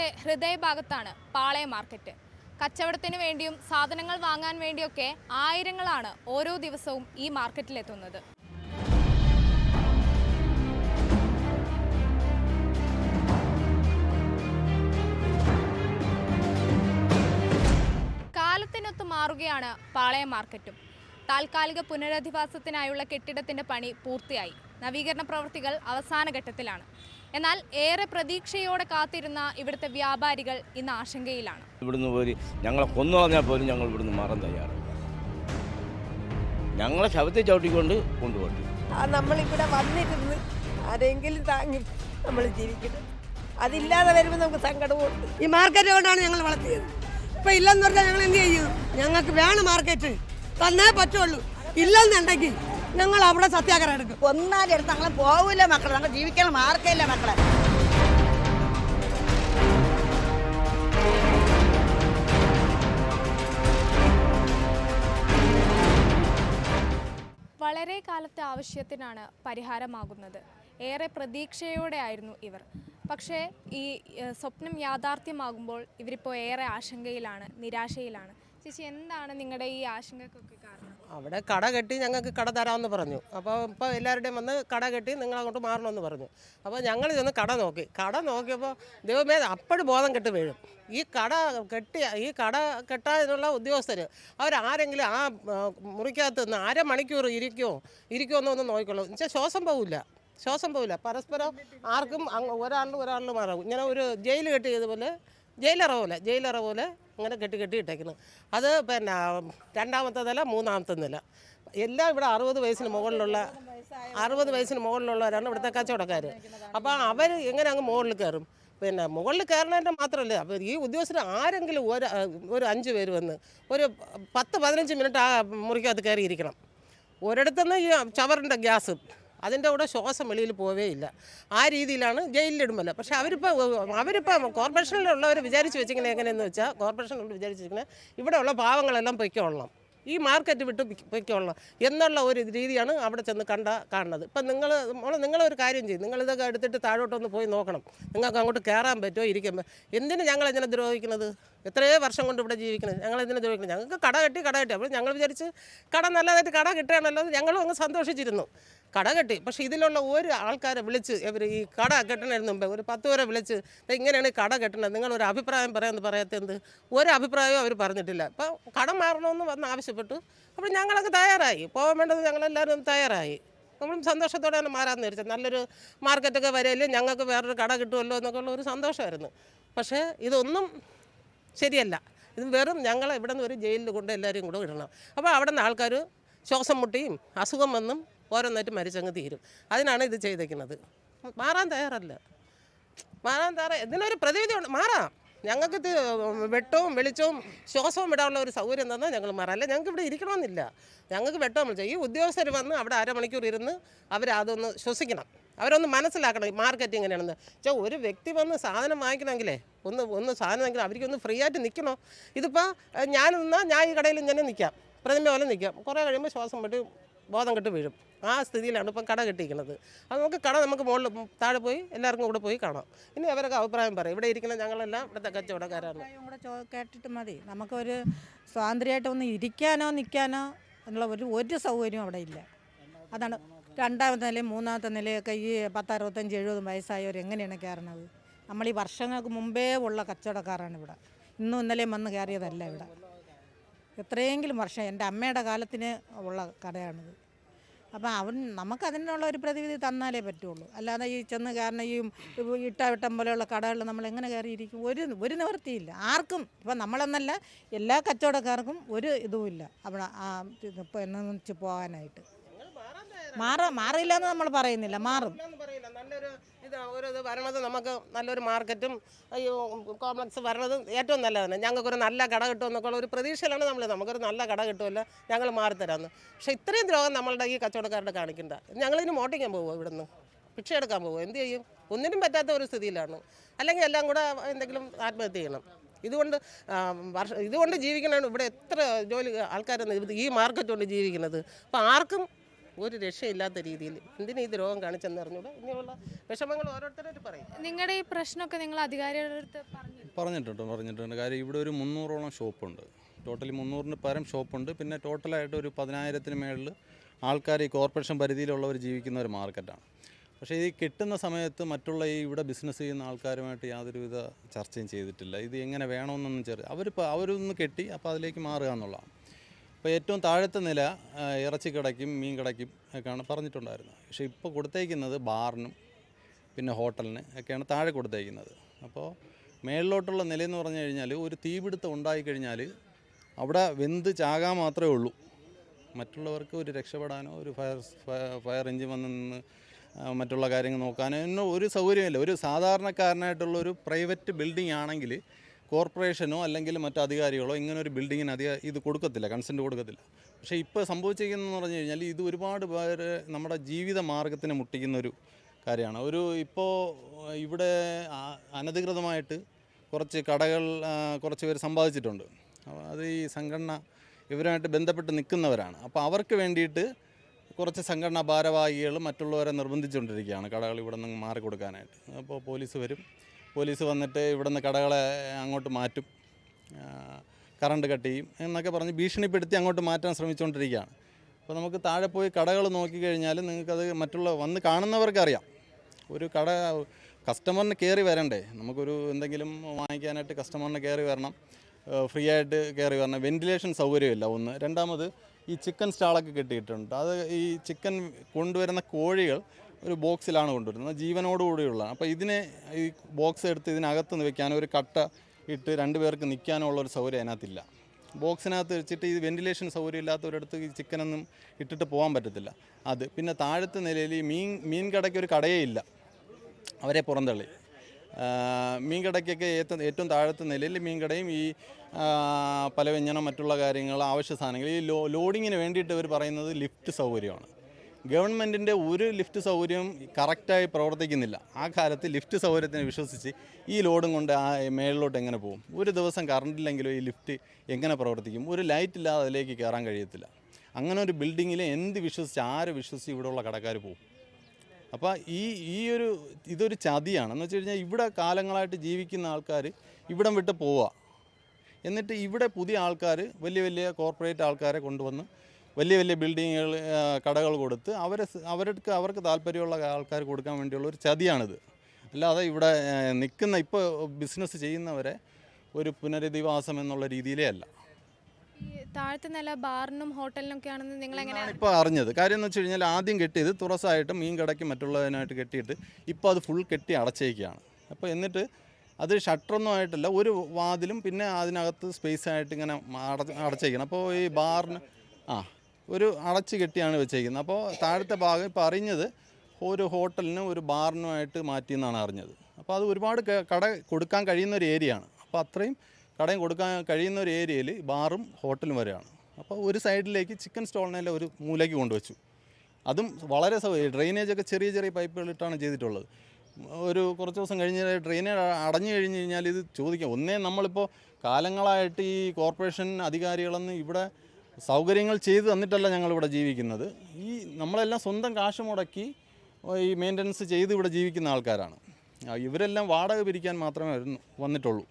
നഗരത്തിന്റെ ഹൃദയഭാഗത്താണ് പാളയ മാർക്കറ്റ്. കച്ചവടത്തിന് വേണ്ടിയും സാധനങ്ങൾ വാങ്ങാൻ വേണ്ടിയൊക്കെ ആയിരങ്ങളാണ് ഓരോ ദിവസവും ഈ മാർക്കറ്റിലെത്തുന്നത്. കാലത്തിനൊത്ത് മാറുകയാണ് പാളയ മാർക്കറ്റും. താൽക്കാലിക പുനരധിവാസത്തിനായുള്ള കെട്ടിടത്തിന്റെ പണി പൂർത്തിയായി. നവീകരണ പ്രവൃത്തികൾ അവസാന ഘട്ടത്തിലാണ്. എന്നാൽ ഏറെ പ്രതീക്ഷയോടെ കാത്തിരുന്ന ഇവിടുത്തെ വ്യാപാരികൾ ഇന്ന് ആശങ്കയിലാണ്. ഇവിടുന്ന് പോയി ഞങ്ങളെ കൊന്നു പറഞ്ഞാൽ പോലും ഞങ്ങൾ ഇവിടുന്ന് മാറാൻ തയ്യാറാണ് ഞങ്ങളെ ശവത്തെ ചവിട്ടിക്കൊണ്ട് കൊണ്ടുപോയി ആ നമ്മളിവിടെ വന്നിരുന്ന് ആരെങ്കിലും താങ്ങി നമ്മൾ ജീവിക്കണം. അതില്ലാതെ വരുമ്പോൾ നമുക്ക് സങ്കടമുണ്ട്. ഈ മാർക്കറ്റ് കൊണ്ടാണ് ഞങ്ങൾ വളർത്തിയത്? ഇപ്പൊ ഇല്ലെന്ന് പറഞ്ഞാൽ ഞങ്ങൾ എന്ത് ചെയ്യും? ഞങ്ങൾക്ക് വേണം മാർക്കറ്റ് തന്നേ പറ്റുള്ളൂ. ഇല്ലെന്നുണ്ടെങ്കിൽ ഞങ്ങൾ അവിടെ സത്യാഗ്രഹം എടുക്കും. ഒന്നാലും എടുത്ത് ഞങ്ങൾ പോവില്ല മക്കളെ. ഞങ്ങൾ ജീവിക്കാൻ മാർക്കില്ല മക്കളെ. വളരെ കാലത്തെ ആവശ്യത്തിനാണ് പരിഹാരമാകുന്നത്. ഏറെ പ്രതീക്ഷയോടെയായിരുന്നു ഇവർ. പക്ഷേ ഈ സ്വപ്നം യാഥാർത്ഥ്യമാകുമ്പോൾ ഇവരിപ്പോൾ ഏറെ ആശങ്കയിലാണ് നിരാശയിലാണ്. ചേച്ചി എന്താണ് നിങ്ങളുടെ ഈ ആശങ്കക്കൊക്കെ കാരണം? അവിടെ കട കെട്ടി ഞങ്ങൾക്ക് കട തരാമെന്ന് പറഞ്ഞു. അപ്പോൾ ഇപ്പോൾ എല്ലാവരുടെയും വന്ന് കട കെട്ടി നിങ്ങൾ അങ്ങോട്ട് മാറണമെന്ന് പറഞ്ഞു. അപ്പോൾ ഞങ്ങൾ ചെന്ന് കട നോക്കി. കട നോക്കിയപ്പോൾ ദൈവമേ അപ്പോഴും ബോധം കെട്ട് വീഴും. ഈ കട കെട്ടി ഈ കട കെട്ടാനുള്ള ഉദ്യോഗസ്ഥർ അവരാരെങ്കിലും ആ മുറിക്കകത്ത് നിന്ന് അരമണിക്കൂർ ഇരിക്കുമോ ഇരിക്കുമോ എന്നൊന്നും നോക്കിക്കോളൂ എന്നുവെച്ചാൽ ശ്വാസം പോവില്ല. ശ്വാസം പോവില്ല. പരസ്പരം ആർക്കും ഒരാളിലും ഒരാളിലും മാറാവും ഇങ്ങനെ ഒരു ജയിൽ കെട്ടിയതുപോലെ ജയിലറ പോലെ ജയിലറ പോലെ അങ്ങനെ കെട്ടി കെട്ടി ഇട്ടേക്കുന്നത് അത് പിന്നെ രണ്ടാമത്തെ നില മൂന്നാമത്തെ നില. എല്ലാം ഇവിടെ അറുപത് വയസ്സിന് മുകളിലുള്ള അറുപത് വയസ്സിന് മുകളിലുള്ളവരാണ് ഇവിടുത്തെ കച്ചവടക്കാർ അപ്പോൾ അവർ എങ്ങനെ അങ്ങ് മുകളിൽ കയറും? പിന്നെ മുകളിൽ കയറണതിന്റെ മാത്രമല്ല അപ്പോൾ ഈ ഉദ്യോഗസ്ഥർ ആരെങ്കിലും ഒരു ഒരു അഞ്ച് പേര് വന്ന് ഒരു പത്ത് പതിനഞ്ച് മിനിറ്റ് ആ മുറിക്കകത്ത് കയറിയിരിക്കണം. ഒരിടത്തുനിന്ന് ഈ ചവറിന്റെ ഗ്യാസ് അതിന്റെ കൂടെ ശ്വാസം വെളിയിൽ പോവേ ഇല്ല. ആ രീതിയിലാണ് ജയിലിലിടുമല്ലോ പക്ഷേ അവരിപ്പോൾ അവരിപ്പോൾ കോർപ്പറേഷനിലുള്ളവർ വിചാരിച്ച് വെച്ചിങ്ങനെ എങ്ങനെയെന്ന് വെച്ചാൽ കോർപ്പറേഷനിലുള്ള വിചാരിച്ച് വെച്ചിങ്ങനെ ഇവിടെയുള്ള പാവങ്ങളെല്ലാം പൊയ്ക്കോളണം. ഈ മാർക്കറ്റ് വിട്ട് പൊയ്ക്കോളണം എന്നുള്ള ഒരു രീതിയാണ് അവിടെ ചെന്ന് കണ്ട കാണുന്നത്. ഇപ്പം നിങ്ങൾ നിങ്ങളൊരു കാര്യം ചെയ്യും. നിങ്ങളിതൊക്കെ എടുത്തിട്ട് താഴോട്ടൊന്ന് പോയി നോക്കണം. നിങ്ങൾക്ക് അങ്ങോട്ട് കയറാൻ പറ്റുമോ ഇരിക്കുമ്പോൾ എന്തിനു ഞങ്ങളെങ്ങനെ ദ്രോഹിക്കുന്നത്? എത്രയോ വർഷം കൊണ്ട് ഇവിടെ ജീവിക്കുന്നത് ഞങ്ങൾ ഇതിനെ ദ്രോഹിക്കുന്നത് ഞങ്ങൾക്ക് കട കെട്ടി കട കെട്ടി. അപ്പോൾ ഞങ്ങൾ വിചാരിച്ച് കട നല്ലതായിട്ട് കട കിട്ടുകയാണല്ലോ ഞങ്ങളും അങ്ങ് സന്തോഷിച്ചിരുന്നു. കട കെട്ടി. പക്ഷേ ഇതിലുള്ള ഒരു ആൾക്കാരെ വിളിച്ച് ഇവർ ഈ കട കെട്ടണതിന് മുമ്പേ ഒരു പത്ത് പേരെ വിളിച്ച് "ദേ ഇങ്ങനെയാണ് കട കെട്ടണത്. നിങ്ങളൊരു അഭിപ്രായം പറയാമെന്ന് പറയാത്തത് ഒരു അഭിപ്രായവും അവർ പറഞ്ഞിട്ടില്ല. അപ്പോൾ കട മാറണമെന്ന് വന്ന് ആവശ്യപ്പെട്ടു. അപ്പോൾ ഞങ്ങളൊക്കെ തയ്യാറായി. പോകാൻ വേണ്ടത് ഞങ്ങളെല്ലാവരും തയ്യാറായി. നമ്മളും സന്തോഷത്തോടെയാണ് മാറാമെന്ന് വിചാരിച്ചത് നല്ലൊരു മാർക്കറ്റൊക്കെ വരയില്ലേ ഞങ്ങൾക്ക് വേറൊരു കട കിട്ടുമല്ലോ എന്നൊക്കെ ഉള്ള ഒരു സന്തോഷമായിരുന്നു. പക്ഷേ ഇതൊന്നും ശരിയല്ല. ഇത് വെറും ഞങ്ങൾ ഇവിടെ നിന്ന് ഒരു ജയിലിൽ കൊണ്ട് എല്ലാവരെയും കൂടെ ഇടണം അപ്പോൾ അവിടെ നിന്ന് ആൾക്കാർ ശ്വാസം മുട്ടിയും അസുഖം വന്നും ഓരോന്നായിട്ട് മരിച്ചങ്ങ് തീരും. അതിനാണ് ഇത് ചെയ്തേക്കുന്നത്. മാറാൻ തയ്യാറല്ല. മാറാൻ തയ്യാറ ഇതിനൊരു പ്രതിവിധി ഉണ്ട്. മാറാം. ഞങ്ങൾക്ക് ഇത് വെട്ടവും വെളിച്ചവും ശ്വാസവും വിടാനുള്ള ഒരു സൗകര്യം തന്നാൽ ഞങ്ങൾ മാറാം. അല്ല ഞങ്ങൾക്ക് ഇവിടെ ഇരിക്കണമെന്നില്ല. ഞങ്ങൾക്ക് വെട്ടവും വിളിച്ചു. ഈ ഉദ്യോഗസ്ഥർ വന്ന് അവിടെ അരമണിക്കൂർ ഇരുന്ന് അവരതൊന്ന് ശ്വസിക്കണം. അവരൊന്ന് മനസ്സിലാക്കണം മാർക്കറ്റ് എങ്ങനെയാണെന്ന്. വെച്ചാൽ ഒരു വ്യക്തി വന്ന് സാധനം വാങ്ങിക്കണമെങ്കിലേ ഒന്ന് ഒന്ന് സാധനം വാങ്ങിക്കണം. അവർക്കൊന്ന് ഫ്രീ ആയിട്ട് നിൽക്കണോ? ഇതിപ്പോൾ ഞാൻ നിന്നാൽ ഞാൻ ഈ കടയിൽ ഇങ്ങനെ നിൽക്കാം പ്രതിമ പോലെ നിൽക്കാം കുറേ കഴിയുമ്പോൾ ശ്വാസം വിട്ട് ബോധം കെട്ട് വീഴും. ആ സ്ഥിതിയിലാണ് ഇപ്പം കട കെട്ടിയിരിക്കുന്നത്. അത് നമുക്ക് കട നമുക്ക് മുകളിൽ താഴെ പോയി എല്ലാവർക്കും കൂടെ പോയി കാണാം. ഇനി അവരൊക്കെ അഭിപ്രായം പറയും. ഇവിടെ ഇരിക്കുന്ന ഞങ്ങളെല്ലാം ഇവിടുത്തെ കച്ചവടക്കാരാണ്. കേട്ടിട്ട് മതി. നമുക്കൊരു സ്വാതന്ത്ര്യമായിട്ട് ഒന്ന് ഇരിക്കാനോ നിൽക്കാനോ എന്നുള്ള ഒരു ഒരു സൗകര്യവും അവിടെ ഇല്ല. അതാണ് രണ്ടാമത്തെ നിലയും മൂന്നാമത്തെ നിലയൊക്കെ ഈ പത്തറുപത്തഞ്ച് എഴുപതും വയസ്സായവർ എങ്ങനെയാണ് കയറണത് നമ്മൾ ഈ വർഷങ്ങൾക്ക് മുമ്പേ ഉള്ള കച്ചവടക്കാരാണ് ഇവിടെ. ഇന്നും ഇന്നലെയും വന്ന് കയറിയതല്ല ഇവിടെ. എത്രയെങ്കിലും വർഷം എന്റെ അമ്മയുടെ കാലത്തിന് ഉള്ള കടയാണിത്. അപ്പം അവൻ നമുക്ക് അതിനുള്ള ഒരു പ്രതിവിധി തന്നാലേ പറ്റുള്ളൂ. അല്ലാതെ ഈ ചെന്ന് കാരണം ഈ ഇട്ടാവിട്ടം പോലെയുള്ള കടകളിൽ നമ്മൾ എങ്ങനെ കയറിയിരിക്കും? ഒരു ഒരു നിവൃത്തിയില്ല. ആർക്കും ഇപ്പം നമ്മളെന്നല്ല എല്ലാ കച്ചവടക്കാർക്കും ഒരു ഇതുമില്ല. അവിടെ ആ ഇപ്പോൾ എന്നു വെച്ച് പോകാനായിട്ട്. മാറാ മാറില്ല എന്ന് നമ്മൾ പറയുന്നില്ല മാറും. നല്ലൊരു വരണത് നമുക്ക് നല്ലൊരു മാർക്കറ്റും ഈ കോംപ്ലക്സ് വരണത് ഏറ്റവും നല്ലതാണ്. ഞങ്ങൾക്കൊരു നല്ല കട കിട്ടുമെന്നൊക്കെയുള്ള ഒരു പ്രതീക്ഷയിലാണ് നമ്മൾ നമുക്കൊരു നല്ല കട കിട്ടുമല്ലോ ഞങ്ങൾ മാറിത്തരാമെന്ന് പക്ഷേ ഇത്രയും ദ്രോഹം നമ്മളുടെ ഈ കച്ചവടക്കാരുടെ കാണിക്കണ്ട. ഞങ്ങളിനി മോട്ടിക്കാൻ പോകുമോ ഇവിടുന്ന്? ഭിക്ഷ എടുക്കാൻ പോകുമോ എന്ത് ചെയ്യും? ഒന്നിനും പറ്റാത്ത ഒരു സ്ഥിതിയിലാണ്. അല്ലെങ്കിൽ എല്ലാം കൂടെ എന്തെങ്കിലും ആത്മഹത്യ ചെയ്യണം. ഇതുകൊണ്ട് വർഷ ഇതുകൊണ്ട് ജീവിക്കണമാണ് ഇവിടെ എത്ര ജോലി ആൾക്കാരെന്ന് ഈ മാർക്കറ്റ് കൊണ്ട് ജീവിക്കുന്നത്? അപ്പോൾ ആർക്കും ഒരു രക്ഷയില്ലാത്ത രീതിയിൽ എന്തിനാ ഇത് രോഗം കാണിച്ചെന്ന് അറിഞ്ഞൂടെ? ഇനിയുള്ള വിഷമങ്ങൾ ഓരോരുത്തരും പറയും. നിങ്ങളുടെ ഈ പ്രശ്നമൊക്കെ നിങ്ങൾ അധികാരികളുടെ അടുത്ത് പറഞ്ഞു പറഞ്ഞിട്ടുണ്ട് പറഞ്ഞിട്ടുണ്ട്. കാര്യം ഇവിടെ ഒരു മുന്നൂറോളം ഷോപ്പുണ്ട്. ടോട്ടലി മുന്നൂറിന് പരം ഷോപ്പുണ്ട്. പിന്നെ ടോട്ടലായിട്ട് ഒരു പതിനായിരത്തിന് മേളിൽ ആൾക്കാർ ഈ കോർപ്പറേഷൻ പരിധിയിലുള്ളവർ ജീവിക്കുന്ന ഒരു മാർക്കറ്റാണ് പക്ഷേ ഈ കിട്ടുന്ന സമയത്ത് മറ്റുള്ള ഈ ഇവിടെ ബിസിനസ് ചെയ്യുന്ന ആൾക്കാരുമായിട്ട് യാതൊരുവിധ ചർച്ചയും ചെയ്തിട്ടില്ല. ഇത് എങ്ങനെ വേണമെന്നൊന്നും ചെറിയ അവരിപ്പോൾ അവരൊന്ന് കെട്ടി അപ്പോൾ അതിലേക്ക് മാറുക എന്നുള്ളതാണ്. അപ്പോൾ ഏറ്റവും താഴത്തെ നില ഇറച്ചി ഇറച്ചിക്കടയ്ക്കും മീൻ കടയ്ക്കും ഒക്കെയാണ് പറഞ്ഞിട്ടുണ്ടായിരുന്നത്. പക്ഷേ ഇപ്പോൾ കൊടുത്തേക്കുന്നത് ബാറിനും പിന്നെ ഹോട്ടലിന് ഒക്കെയാണ് താഴെ കൊടുത്തേക്കുന്നത്. അപ്പോൾ മേളിലോട്ടുള്ള നിലയെന്ന് പറഞ്ഞു കഴിഞ്ഞാൽ ഒരു തീപിടുത്തം ഉണ്ടായിക്കഴിഞ്ഞാൽ അവിടെ വെന്ത് ചാകാൻ മാത്രമേ ഉള്ളൂ. മറ്റുള്ളവർക്ക് ഒരു രക്ഷപ്പെടാനോ ഒരു ഫയർ ഫയർ എഞ്ചിൻ വന്ന് നിന്ന് മറ്റുള്ള കാര്യങ്ങൾ നോക്കാനോ ഒന്നും ഒരു സൗകര്യമില്ല. ഒരു സാധാരണക്കാരനായിട്ടുള്ള ഒരു പ്രൈവറ്റ് ബിൽഡിംഗ് ആണെങ്കിൽ കോർപ്പറേഷനോ അല്ലെങ്കിൽ മറ്റു അധികാരികളോ ഇങ്ങനെ ഒരു ബിൽഡിങ്ങിന് അധിക ഇത് കൊടുക്കത്തില്ല കൺസെന്റ് കൊടുക്കത്തില്ല. പക്ഷേ ഇപ്പോൾ സംഭവിച്ചിരിക്കുന്നതെന്ന് പറഞ്ഞു കഴിഞ്ഞാൽ ഇത് ഒരുപാട് പേര് നമ്മുടെ ജീവിത മാർഗത്തിന് മുട്ടിക്കുന്ന ഒരു കാര്യമാണ്. ഒരു ഇപ്പോൾ ഇവിടെ അനധികൃതമായിട്ട് കുറച്ച് കടകൾ കുറച്ച് പേര് സമ്പാദിച്ചിട്ടുണ്ട്. അത് ഈ സംഘടന ഇവരുമായിട്ട് ബന്ധപ്പെട്ട് നിൽക്കുന്നവരാണ്. അപ്പോൾ അവർക്ക് വേണ്ടിയിട്ട് കുറച്ച് സംഘടനാ ഭാരവാഹികൾ മറ്റുള്ളവരെ നിർബന്ധിച്ചുകൊണ്ടിരിക്കുകയാണ് കടകൾ ഇവിടെ നിന്ന് മാറി കൊടുക്കാനായിട്ട് അപ്പോൾ പോലീസ് വരും. പോലീസ് വന്നിട്ട് ഇവിടുന്ന് കടകളെ അങ്ങോട്ട് മാറ്റും. കറണ്ട് കട്ട് ചെയ്യും എന്നൊക്കെ പറഞ്ഞ് ഭീഷണിപ്പെടുത്തി അങ്ങോട്ട് മാറ്റാൻ ശ്രമിച്ചുകൊണ്ടിരിക്കുകയാണ്. അപ്പോൾ നമുക്ക് താഴെ പോയി കടകൾ നോക്കിക്കഴിഞ്ഞാൽ നിങ്ങൾക്കത് മറ്റുള്ള വന്ന് കാണുന്നവർക്കറിയാം ഒരു കട കസ്റ്റമറിന് കയറി വരണ്ടേ? നമുക്കൊരു എന്തെങ്കിലും വാങ്ങിക്കാനായിട്ട് കസ്റ്റമറിന് കയറി വരണം. ഫ്രീ ആയിട്ട് കയറി വരണം. വെന്റിലേഷൻ സൗകര്യമില്ല. ഒന്ന്. രണ്ടാമത് ഈ ചിക്കൻ സ്റ്റാളൊക്കെ കിട്ടിയിട്ടുണ്ട്. അത് ഈ ചിക്കൻ കൊണ്ടുവരുന്ന കോഴികൾ ഒരു ബോക്സിലാണ് കൊണ്ടുവരുന്നത്. ജീവനോടുകൂടിയുള്ള. അപ്പോൾ ഇതിനെ ഈ ബോക്സ് എടുത്ത് ഇതിനകത്ത് നിന്ന് വെക്കാനോ ഒരു കട്ട ഇട്ട് രണ്ടുപേർക്ക് നിൽക്കാനോ ഉള്ള ഒരു സൗകര്യം അതിനകത്തില്ല. ബോക്സിനകത്ത് വെച്ചിട്ട് ഈ വെന്റിലേഷൻ സൗകര്യം ഇല്ലാത്തവരടുത്ത് ഈ ചിക്കനൊന്നും ഇട്ടിട്ട് പോകാൻ പറ്റത്തില്ല. അത് പിന്നെ താഴത്തെ നിലയിൽ ഈ മീൻ മീൻ കടയ്ക്ക് ഒരു കടയേ ഇല്ല. അവരെ പുറന്തള്ളി. മീൻ കടയ്ക്കൊക്കെ ഏറ്റവും ഏറ്റവും താഴത്തെ നിലയിൽ മീൻ കടയും ഈ പല പലവ്യഞ്ജനം മറ്റുള്ള കാര്യങ്ങൾ ആവശ്യ സാധനങ്ങൾ ഈ ലോ ലോഡിങ്ങിന് വേണ്ടിയിട്ട് ഇവർ പറയുന്നത് ലിഫ്റ്റ് സൗകര്യമാണ്. ഗവൺമെന്റിന്റെ ഒരു ലിഫ്റ്റ് സൗകര്യം കറക്റ്റായി പ്രവർത്തിക്കുന്നില്ല. ആ കാലത്ത് ലിഫ്റ്റ് സൗകര്യത്തിനെ വിശ്വസിച്ച് ഈ ലോഡും കൊണ്ട് ആ മേളിലോട്ട് എങ്ങനെ പോകും? ഒരു ദിവസം കറണ്ടില്ലെങ്കിലും ഈ ലിഫ്റ്റ് എങ്ങനെ പ്രവർത്തിക്കും? ഒരു ലൈറ്റ് ഇല്ലാതെ അതിലേക്ക് കയറാൻ കഴിയത്തില്ല. അങ്ങനെ ഒരു ബിൽഡിങ്ങിൽ എന്ത് വിശ്വസിച്ച് ആര് വിശ്വസിച്ച് ഇവിടെയുള്ള കടക്കാർ പോകും? അപ്പോൾ ഈ ഈ ഒരു ഇതൊരു ചതിയാണ്. എന്ന് വെച്ച് കഴിഞ്ഞാൽ ഇവിടെ കാലങ്ങളായിട്ട് ജീവിക്കുന്ന ആൾക്കാർ ഇവിടം വിട്ട് പോവുക എന്നിട്ട് ഇവിടെ പുതിയ ആൾക്കാർ വലിയ വലിയ കോർപ്പറേറ്റ് ആൾക്കാരെ കൊണ്ടുവന്ന് വലിയ വലിയ ബിൽഡിങ്ങുകൾ കടകൾ കൊടുത്ത് അവരെ അവർക്ക് അവർക്ക് താല്പര്യമുള്ള ആൾക്കാർ കൊടുക്കാൻ വേണ്ടിയുള്ള ഒരു ചതിയാണിത്. അല്ലാതെ ഇവിടെ നിൽക്കുന്ന ഇപ്പോൾ ബിസിനസ് ചെയ്യുന്നവരെ ഒരു പുനരധിവാസം എന്നുള്ള രീതിയിലേ അല്ല. ഈ താഴത്തെ നില ബാറിനും ഹോട്ടലിനും ഒക്കെ ആണെന്ന് നിങ്ങൾ എങ്ങനെയാണ് ഇപ്പോൾ അറിഞ്ഞത്. കാര്യം എന്ന് വെച്ച് കഴിഞ്ഞാൽ ആദ്യം കെട്ടിയത് തുറസായിട്ട് മീൻ കടയ്ക്ക് മറ്റുള്ളതിനായിട്ട് കെട്ടിയിട്ട് ഇപ്പോൾ അത് ഫുൾ കെട്ടി അടച്ചേക്കുകയാണ് അപ്പോൾ എന്നിട്ട് അത് ഷട്ടറൊന്നും ആയിട്ടല്ല ഒരു വാതിലും പിന്നെ അതിനകത്ത് സ്പേസ് ആയിട്ട് ഇങ്ങനെ അടച്ച് അടച്ചേക്കണം. അപ്പോൾ ഈ ബാറിന് ആ. ഒരു അടച്ചു കെട്ടിയാണ് വെച്ചേക്കുന്നത്. അപ്പോൾ താഴത്തെ ഭാഗം ഇപ്പോൾ അറിഞ്ഞത് ഒരു ഹോട്ടലിനും ഒരു ബാറിനുമായിട്ട് മാറ്റിയെന്നാണ് അറിഞ്ഞത്. അപ്പോൾ അത് ഒരുപാട് കട കൊടുക്കാൻ കഴിയുന്ന ഒരു ഏരിയ ആണ്. അപ്പോൾ അത്രയും കടയും കൊടുക്കാൻ കഴിയുന്ന ഒരു ഏരിയയിൽ ബാറും ഹോട്ടലും വരെയാണ്. അപ്പോൾ ഒരു സൈഡിലേക്ക് ചിക്കൻ സ്റ്റോളിനെല്ലാം ഒരു മൂലയ്ക്ക് കൊണ്ടുവച്ചു. അതും വളരെ സൗകര്യം ഡ്രെയിനേജൊക്കെ ചെറിയ ചെറിയ പൈപ്പുകളിട്ടാണ് ചെയ്തിട്ടുള്ളത്. ഒരു കുറച്ച് ദിവസം കഴിഞ്ഞ് ഡ്രെയിനേജ് അടഞ്ഞു കഴിഞ്ഞ് കഴിഞ്ഞാൽ ഇത് ചോദിക്കാം. ഒന്നേ നമ്മളിപ്പോൾ കാലങ്ങളായിട്ട് ഈ കോർപ്പറേഷൻ അധികാരികളൊന്നും ഇവിടെ സൗകര്യങ്ങൾ ചെയ്തു തന്നിട്ടല്ല ഞങ്ങളിവിടെ ജീവിക്കുന്നത്. ഈ നമ്മളെല്ലാം സ്വന്തം കാശ് മുടക്കി ഈ മെയിന്റനൻസ് ചെയ്ത് ഇവിടെ ജീവിക്കുന്ന ആൾക്കാരാണ്. ഇവരെല്ലാം വാടക പിരിക്കാൻ മാത്രമേ വരുന്നു വന്നിട്ടുള്ളൂ.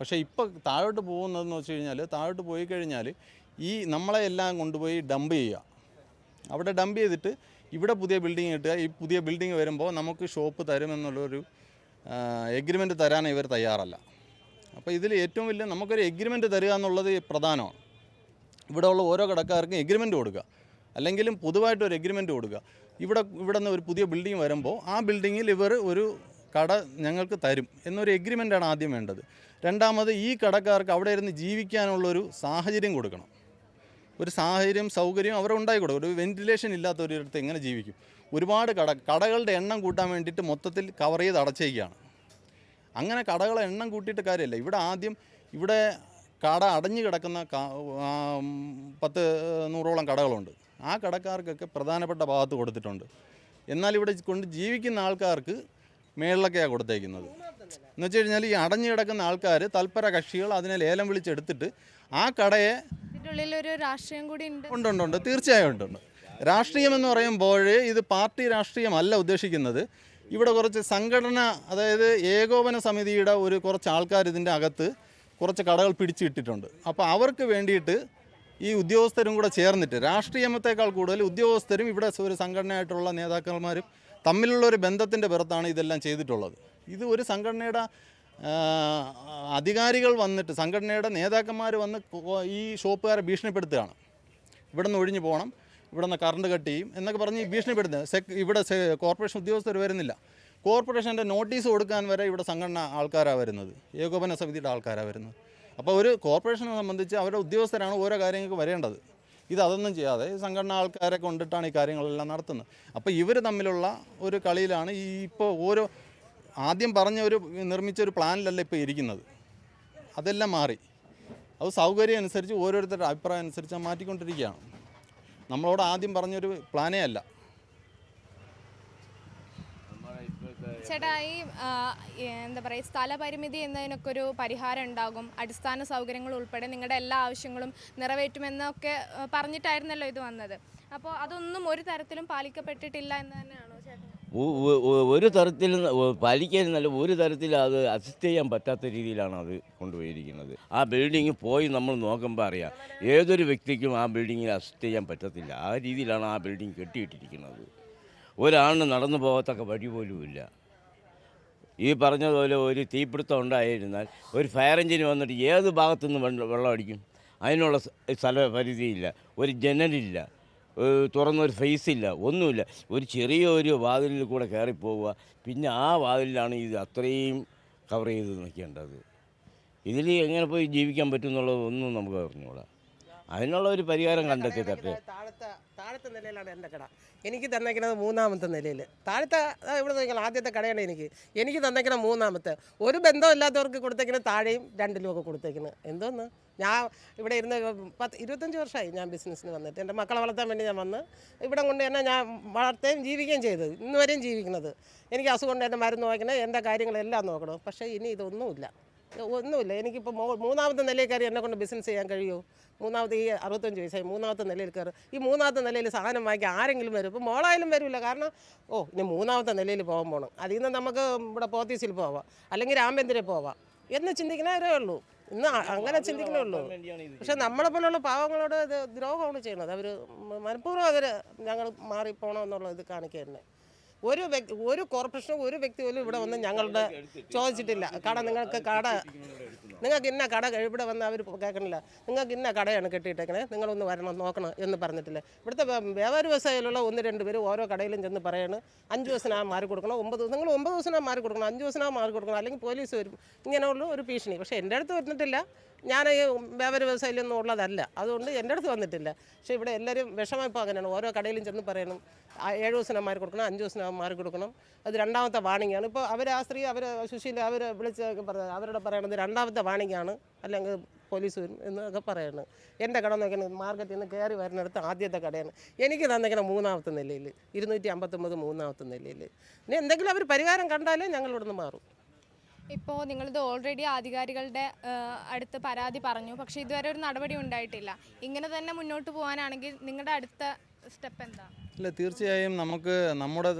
പക്ഷേ ഇപ്പോൾ താഴോട്ട് പോകുന്നതെന്ന് വെച്ച് കഴിഞ്ഞാൽ താഴോട്ട് പോയി കഴിഞ്ഞാൽ ഈ നമ്മളെ എല്ലാം കൊണ്ടുപോയി ഡംപ് ചെയ്യുക. അവിടെ ഡംപ് ചെയ്തിട്ട് ഇവിടെ പുതിയ ബിൽഡിംഗ് കിട്ടുക. ഈ പുതിയ ബിൽഡിംഗ് വരുമ്പോൾ നമുക്ക് ഷോപ്പ് തരുമെന്നുള്ളൊരു എഗ്രിമെന്റ് തരാൻ ഇവർ തയ്യാറല്ല. അപ്പോൾ ഇതിൽ ഏറ്റവും വലിയ നമുക്കൊരു എഗ്രിമെന്റ് തരിക എന്നുള്ളത് പ്രധാനമാണ്. ഇവിടെ ഉള്ള ഓരോ കടക്കാർക്കും എഗ്രിമെന്റ് കൊടുക്കുക. അല്ലെങ്കിലും പൊതുവായിട്ട് ഒരു എഗ്രിമെന്റ് കൊടുക്കുക. ഇവിടെ ഇവിടെ നിന്ന് ഒരു പുതിയ ബിൽഡിംഗ് വരുമ്പോൾ ആ ബിൽഡിങ്ങിൽ ഇവർ ഒരു കട ഞങ്ങൾക്ക് തരും എന്നൊരു എഗ്രിമെന്റാണ് ആദ്യം വേണ്ടത്. രണ്ടാമത് ഈ കടക്കാർക്ക് അവിടെ ഇരുന്ന് ജീവിക്കാനുള്ളൊരു സാഹചര്യം കൊടുക്കണം. ഒരു സാഹചര്യം സൗകര്യം അവർ ഉണ്ടായി കൊടുക്കും. ഒരു വെന്റിലേഷൻ ഇല്ലാത്ത ഒരിടത്ത് എങ്ങനെ ജീവിക്കും? ഒരുപാട് കട കടകളുടെ എണ്ണം കൂട്ടാൻ വേണ്ടിയിട്ട് മൊത്തത്തിൽ കവർ ചെയ്ത് അടച്ചേക്കുകയാണ് അങ്ങനെ കടകളെ എണ്ണം കൂട്ടിയിട്ട് കാര്യമില്ല. ഇവിടെ ആദ്യം ഇവിടെ കട അടഞ്ഞു കിടക്കുന്ന പത്ത് നൂറോളം കടകളുണ്ട്. ആ കടക്കാർക്കൊക്കെ പ്രധാനപ്പെട്ട ഭാഗത്ത് കൊടുത്തിട്ടുണ്ട്. എന്നാൽ ഇവിടെ കൊണ്ട് ജീവിക്കുന്ന ആൾക്കാർക്ക് മേളിലൊക്കെയാണ് കൊടുത്തേക്കുന്നത്. എന്ന് വെച്ച് കഴിഞ്ഞാൽ ഈ അടഞ്ഞു കിടക്കുന്ന ആൾക്കാർ തൽപര കക്ഷികൾ അതിനെ ലേലം വിളിച്ചെടുത്തിട്ട് ആ കടയെ രാഷ്ട്രീയം കൂടി ഉണ്ട്. ഉണ്ട് ഉണ്ട് തീർച്ചയായും ഉണ്ട് രാഷ്ട്രീയം എന്ന് പറയുമ്പോൾ ഇത് പാർട്ടി രാഷ്ട്രീയമല്ല ഉദ്ദേശിക്കുന്നത്. ഇവിടെ കുറച്ച് സംഘടന അതായത് ഏകോപന സമിതിയുടെ ഒരു കുറച്ച് ആൾക്കാർ ഇതിന്റെ അകത്ത് കുറച്ച് കടകൾ പിടിച്ചിട്ടിട്ടുണ്ട്. അപ്പോൾ അവർക്ക് വേണ്ടിയിട്ട് ഈ ഉദ്യോഗസ്ഥരും കൂടെ ചേർന്നിട്ട് രാഷ്ട്രീയമത്തേക്കാൾ കൂടുതൽ ഉദ്യോഗസ്ഥരും ഇവിടെ ഒരു സംഘടനയായിട്ടുള്ള നേതാക്കന്മാരും തമ്മിലുള്ള ഒരു ബന്ധത്തിന്റെ പുറത്താണ് ഇതെല്ലാം ചെയ്തിട്ടുള്ളത്. ഇത് ഒരു സംഘടനയുടെ അധികാരികൾ വന്നിട്ട് സംഘടനയുടെ നേതാക്കന്മാർ വന്ന് ഈ ഷോപ്പുകാരെ ഭീഷണിപ്പെടുത്തുകയാണ്. ഇവിടെ നിന്ന് ഒഴിഞ്ഞു പോകണം. ഇവിടെ നിന്ന് കറണ്ട് കട്ട് ചെയ്യും എന്നൊക്കെ പറഞ്ഞ് ഭീഷണിപ്പെടുത്തുന്നത്. ഇവിടെ കോർപ്പറേഷൻ ഉദ്യോഗസ്ഥർ വരുന്നില്ല. കോർപ്പറേഷന്റെ നോട്ടീസ് കൊടുക്കാൻ വരെ ഇവിടെ സംഘടന ആൾക്കാരാണ് വരുന്നത്. ഏകോപന സമിതിയുടെ ആൾക്കാരാണ് വരുന്നത്. അപ്പോൾ ഒരു കോർപ്പറേഷനെ സംബന്ധിച്ച് അവരുടെ ഉദ്യോഗസ്ഥരാണ് ഓരോ കാര്യങ്ങൾക്ക് വരേണ്ടത്. ഇത് അതൊന്നും ചെയ്യാതെ സംഘടന ആൾക്കാരെ കൊണ്ടിട്ടാണ് ഈ കാര്യങ്ങളെല്ലാം നടത്തുന്നത്. അപ്പോൾ ഇവർ തമ്മിലുള്ള ഒരു കളിയിലാണ് ഈ ഇപ്പോൾ ഓരോ ആദ്യം പറഞ്ഞ ഒരു നിർമ്മിച്ച ഒരു പ്ലാനിലല്ല ഇപ്പോൾ ഇരിക്കുന്നത്. അതെല്ലാം മാറി. അത് സൗകര്യം അനുസരിച്ച് ഓരോരുത്തരുടെ അഭിപ്രായം അനുസരിച്ച് മാറ്റിക്കൊണ്ടിരിക്കുകയാണ്. നമ്മളോട് ആദ്യം പറഞ്ഞൊരു പ്ലാനേ അല്ല. ചേട്ടാ ഈ എന്താ പറയുക സ്ഥലപരിമിതി എന്നതിനൊക്കെ ഒരു പരിഹാരം ഉണ്ടാകും. അടിസ്ഥാന സൗകര്യങ്ങൾ ഉൾപ്പെടെ നിങ്ങളുടെ എല്ലാ ആവശ്യങ്ങളും നിറവേറ്റുമെന്നൊക്കെ പറഞ്ഞിട്ടായിരുന്നല്ലോ ഇത് വന്നത്. അപ്പോൾ അതൊന്നും ഒരു തരത്തിലും പാലിക്കപ്പെട്ടിട്ടില്ല എന്ന് തന്നെയാണോ ചേട്ടൻ? ഒരു തരത്തിൽ പാലിക്കാനല്ല ഒരു തരത്തിൽ അത് അസിസ്റ്റ് ചെയ്യാൻ പറ്റാത്ത രീതിയിലാണ് അത് കൊണ്ടുപോയിരിക്കുന്നത്. ആ ബിൽഡിങ് പോയി നമ്മൾ നോക്കുമ്പോൾ അറിയാം ഏതൊരു വ്യക്തിക്കും ആ ബിൽഡിങ്ങിൽ അസിസ്റ്റ് ചെയ്യാൻ പറ്റത്തില്ല. ആ രീതിയിലാണ് ആ ബിൽഡിംഗ് കെട്ടിയിട്ടിരിക്കുന്നത്. ഒരാളിന് നടന്നു പോകത്തക്ക വഴി പോലുമില്ല. ഈ പറഞ്ഞതുപോലെ ഒരു തീപിടുത്തം ഉണ്ടായിരുന്നാൽ ഒരു ഫയർ എഞ്ചിന് വന്നിട്ട് ഏത് ഭാഗത്തുനിന്ന് വെള്ളം അടിക്കും? അതിനുള്ള സ്ഥ- സ്ഥല പരിധിയില്ല. ഒരു ജനലില്ല തുറന്നൊരു ഫേസ് ഇല്ല. ഒന്നുമില്ല. ഒരു ചെറിയ ഒരു വാതിലിൽ കൂടെ കയറിപ്പോവുക പോവുക. പിന്നെ ആ വാതിലിലാണ് ഇത് അത്രയും കവർ ചെയ്ത് നിൽക്കേണ്ടത്. ഇതിൽ എങ്ങനെ പോയി ജീവിക്കാൻ പറ്റും ഒന്നും നമുക്ക് അറിഞ്ഞൂടാ അതിനുള്ള ഒരു പരിഹാരം കണ്ടെത്തി തട്ടെ താഴത്തെ നിലയിലാണ് എന്റെ കട. എനിക്ക് തന്നേക്കുന്നത് മൂന്നാമത്തെ നിലയിൽ താഴത്തെ ഇവിടെ നോക്കിയാൽ ആദ്യത്തെ കടയാണ് എനിക്ക്. എനിക്ക് തന്നേക്കുന്ന മൂന്നാമത്തെ. ഒരു ബന്ധമില്ലാത്തവർക്ക് കൊടുത്തേക്കുന്ന താഴെയും രണ്ട് രൂപ കൊടുത്തേക്കുന്നത്. എന്തോന്ന്? ഞാൻ ഇവിടെ ഇരുന്ന് പത്ത് ഇരുപത്തഞ്ച് വർഷമായി ഞാൻ ബിസിനസ്സിന് വന്നിട്ട്. എന്റെ മക്കളെ വളർത്താൻ വേണ്ടി ഞാൻ വന്ന് ഇവിടെ കൊണ്ട് തന്നെ ഞാൻ വളർത്തുകയും ജീവിക്കുകയും ചെയ്തത്. ഇന്ന് വരെയും ജീവിക്കുന്നത്. എനിക്ക് അസുഖം കൊണ്ട് എന്റെ മരുന്ന് നോക്കണേ എന്റെ കാര്യങ്ങളെല്ലാം നോക്കണം. പക്ഷേ ഇനി ഇതൊന്നുമില്ല. ഒന്നുമില്ല. എനിക്കിപ്പോൾ മൂന്നാമത്തെ നിലയിൽ കയറി എന്നെ കൊണ്ട് ബിസിനസ് ചെയ്യാൻ കഴിയുമോ? മൂന്നാമത്തെ ഈ അറുപത്തഞ്ച് വയസ്സായി മൂന്നാമത്തെ നിലയിൽ കയറി. ഈ മൂന്നാമത്തെ നിലയിൽ സാധനം വാങ്ങിക്കാൻ ആരെങ്കിലും വരും. ഇപ്പോൾ മോളായാലും വരില്ല കാരണം ഓ ഇനി മൂന്നാമത്തെ നിലയിൽ പോകാൻ പോകണം അതിൽ നിന്ന് നമുക്ക് ഇവിടെ പോത്തീസിൽ പോവാം. അല്ലെങ്കിൽ രാമേന്ദ്രയിൽ പോവാം. എന്ന് ചിന്തിക്കുന്നവരേ ഉള്ളൂ. ഇന്ന് അങ്ങനെ ചിന്തിക്കണേ ഉള്ളൂ. പക്ഷെ നമ്മളെ പോലുള്ള പാവങ്ങളോട് ഇത് ദ്രോഹമാണ് ചെയ്യുന്നത്. അവർ മനഃപൂർവം അവർ ഞങ്ങൾ മാറിപ്പോണമെന്നുള്ള ഇത് കാണിക്കുക തന്നെ ഒരു വ്യക്തി ഒരു കോർപ്പറേഷനും ഒരു വ്യക്തി പോലും ഇവിടെ വന്ന് ഞങ്ങളുടെ ചോദിച്ചിട്ടില്ല. കട നിങ്ങൾക്ക് കട നിങ്ങൾക്ക് ഇന്ന കട ഇവിടെ വന്ന് അവർ കേൾക്കണില്ല. നിങ്ങൾക്ക് ഇന്ന കടയാണ് കെട്ടിയിട്ടേക്കണേ. നിങ്ങളൊന്ന് വരണം നോക്കണം എന്ന് പറഞ്ഞിട്ടില്ല. ഇവിടുത്തെ വ്യ- വ്യാപാര വ്യവസായത്തിലുള്ള ഒന്ന് രണ്ട് പേര് ഓരോ കടയിലും ചെന്ന് പറയാണ് അഞ്ച് ദിവസത്തിനകം മാറി കൊടുക്കണം ഒമ്പത് നിങ്ങൾ ഒമ്പത് ദിവസത്തിനകം മാറി കൊടുക്കണം അഞ്ച് ദിവസത്തിനകം മാറി കൊടുക്കണം. അല്ലെങ്കിൽ പോലീസ് വരും. ഇങ്ങനെയുള്ള ഒരു ഭീഷണി. പക്ഷേ എന്റെ അടുത്ത് വന്നിട്ടില്ല. ഞാൻ ഈ വ്യാപാര വ്യവസായത്തിലൊന്നും ഉള്ളതല്ല. അതുകൊണ്ട് എന്റെ അടുത്ത് വന്നിട്ടില്ല. പക്ഷേ ഇവിടെ എല്ലാവരും വിഷമപ്പോൾ അങ്ങനെയാണ്. ഓരോ കടയിലും ചെന്ന് പറയണം. ഏഴ് ദിവസം മാറി കൊടുക്കണം അഞ്ച് ദിവസം മാറി കൊടുക്കണം. അത് രണ്ടാമത്തെ വാണിംഗ് ആണ്. ഇപ്പോൾ അവർ ആ സ്ത്രീ അവർ സുശീല അവർ വിളിച്ച് പറഞ്ഞത് അവരോട് പറയണത് രണ്ടാമത്തെ വാണിംഗ് ആണ്. അല്ലെങ്കിൽ പോലീസ് വരും എന്നൊക്കെ പറയുന്നത് എന്റെ കട നോക്കണം മാർക്കറ്റിൽ നിന്ന് കയറി വരുന്നിടത്ത് ആദ്യത്തെ കടയാണ്. എനിക്ക് തന്നിരിക്കണം മൂന്നാമത്തെ നിലയിൽ ഇരുന്നൂറ്റി അമ്പത്തൊമ്പത് മൂന്നാമത്തെ നിലയിൽ ഇനി എന്തെങ്കിലും അവർ പരിഹാരം കണ്ടാലേ ഞങ്ങൾ ഇവിടുന്ന് മാറും. ഇപ്പോൾ നിങ്ങളിത് ഓൾറെഡി അധികാരികളുടെ അടുത്ത് പരാതി പറഞ്ഞു. പക്ഷേ ഇതുവരെ ഒരു നടപടി ഉണ്ടായിട്ടില്ല. ഇങ്ങനെ തന്നെ മുന്നോട്ട് പോകാനാണെങ്കിൽ നിങ്ങളുടെ അടുത്ത സ്റ്റെപ്പ് എന്താ? അല്ല തീർച്ചയായും നമുക്ക് നമ്മുടെ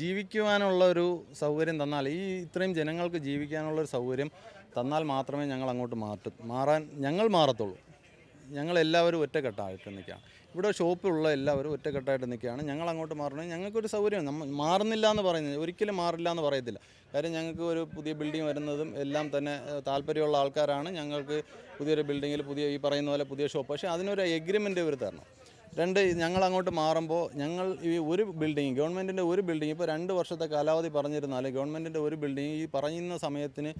ജീവിക്കുവാനുള്ള ഒരു സൗകര്യം തന്നാൽ ഈ ഇത്രയും ജനങ്ങൾക്ക് ജീവിക്കാനുള്ള ഒരു സൗകര്യം തന്നാൽ മാത്രമേ ഞങ്ങൾ അങ്ങോട്ട് മാറ്റ മാറാൻ ഞങ്ങൾ മാറത്തുള്ളൂ. ഞങ്ങൾ എല്ലാവരും ഒറ്റക്കെട്ടായിട്ട് നിൽക്കുകയാണ്. ഇവിടെ ഷോപ്പിലുള്ള എല്ലാവരും ഒറ്റക്കെട്ടായിട്ട് നിൽക്കുകയാണ്. ഞങ്ങൾ അങ്ങോട്ട് മാറണം ഞങ്ങൾക്കൊരു സൗകര്യം നമ്മൾ മാറുന്നില്ല എന്ന് പറയുന്നത് ഒരിക്കലും മാറില്ല എന്ന് പറയത്തില്ല. കാര്യം ഞങ്ങൾക്ക് ഒരു പുതിയ ബിൽഡിംഗ് വരുന്നതും എല്ലാം തന്നെ താല്പര്യമുള്ള ആൾക്കാരാണ്. ഞങ്ങൾക്ക് പുതിയൊരു ബിൽഡിങ്ങിൽ പുതിയ ഈ പറയുന്ന പോലെ പുതിയ ഷോപ്പ് പക്ഷേ അതിനൊരു എഗ്രിമെന്റ് ഇവർ തരണം. രണ്ട് ഞങ്ങൾ അങ്ങോട്ട് മാറുമ്പോൾ ഞങ്ങൾ ഈ ഒരു ബിൽഡിങ് ഗവൺമെന്റിന്റെ ഒരു ബിൽഡിംഗ് ഇപ്പോൾ രണ്ട് വർഷത്തെ കാലാവധി പറഞ്ഞിരുന്നാൽ ഗവൺമെന്റിന്റെ ഒരു ബിൽഡിങ് ഈ പറയുന്ന സമയത്തിന്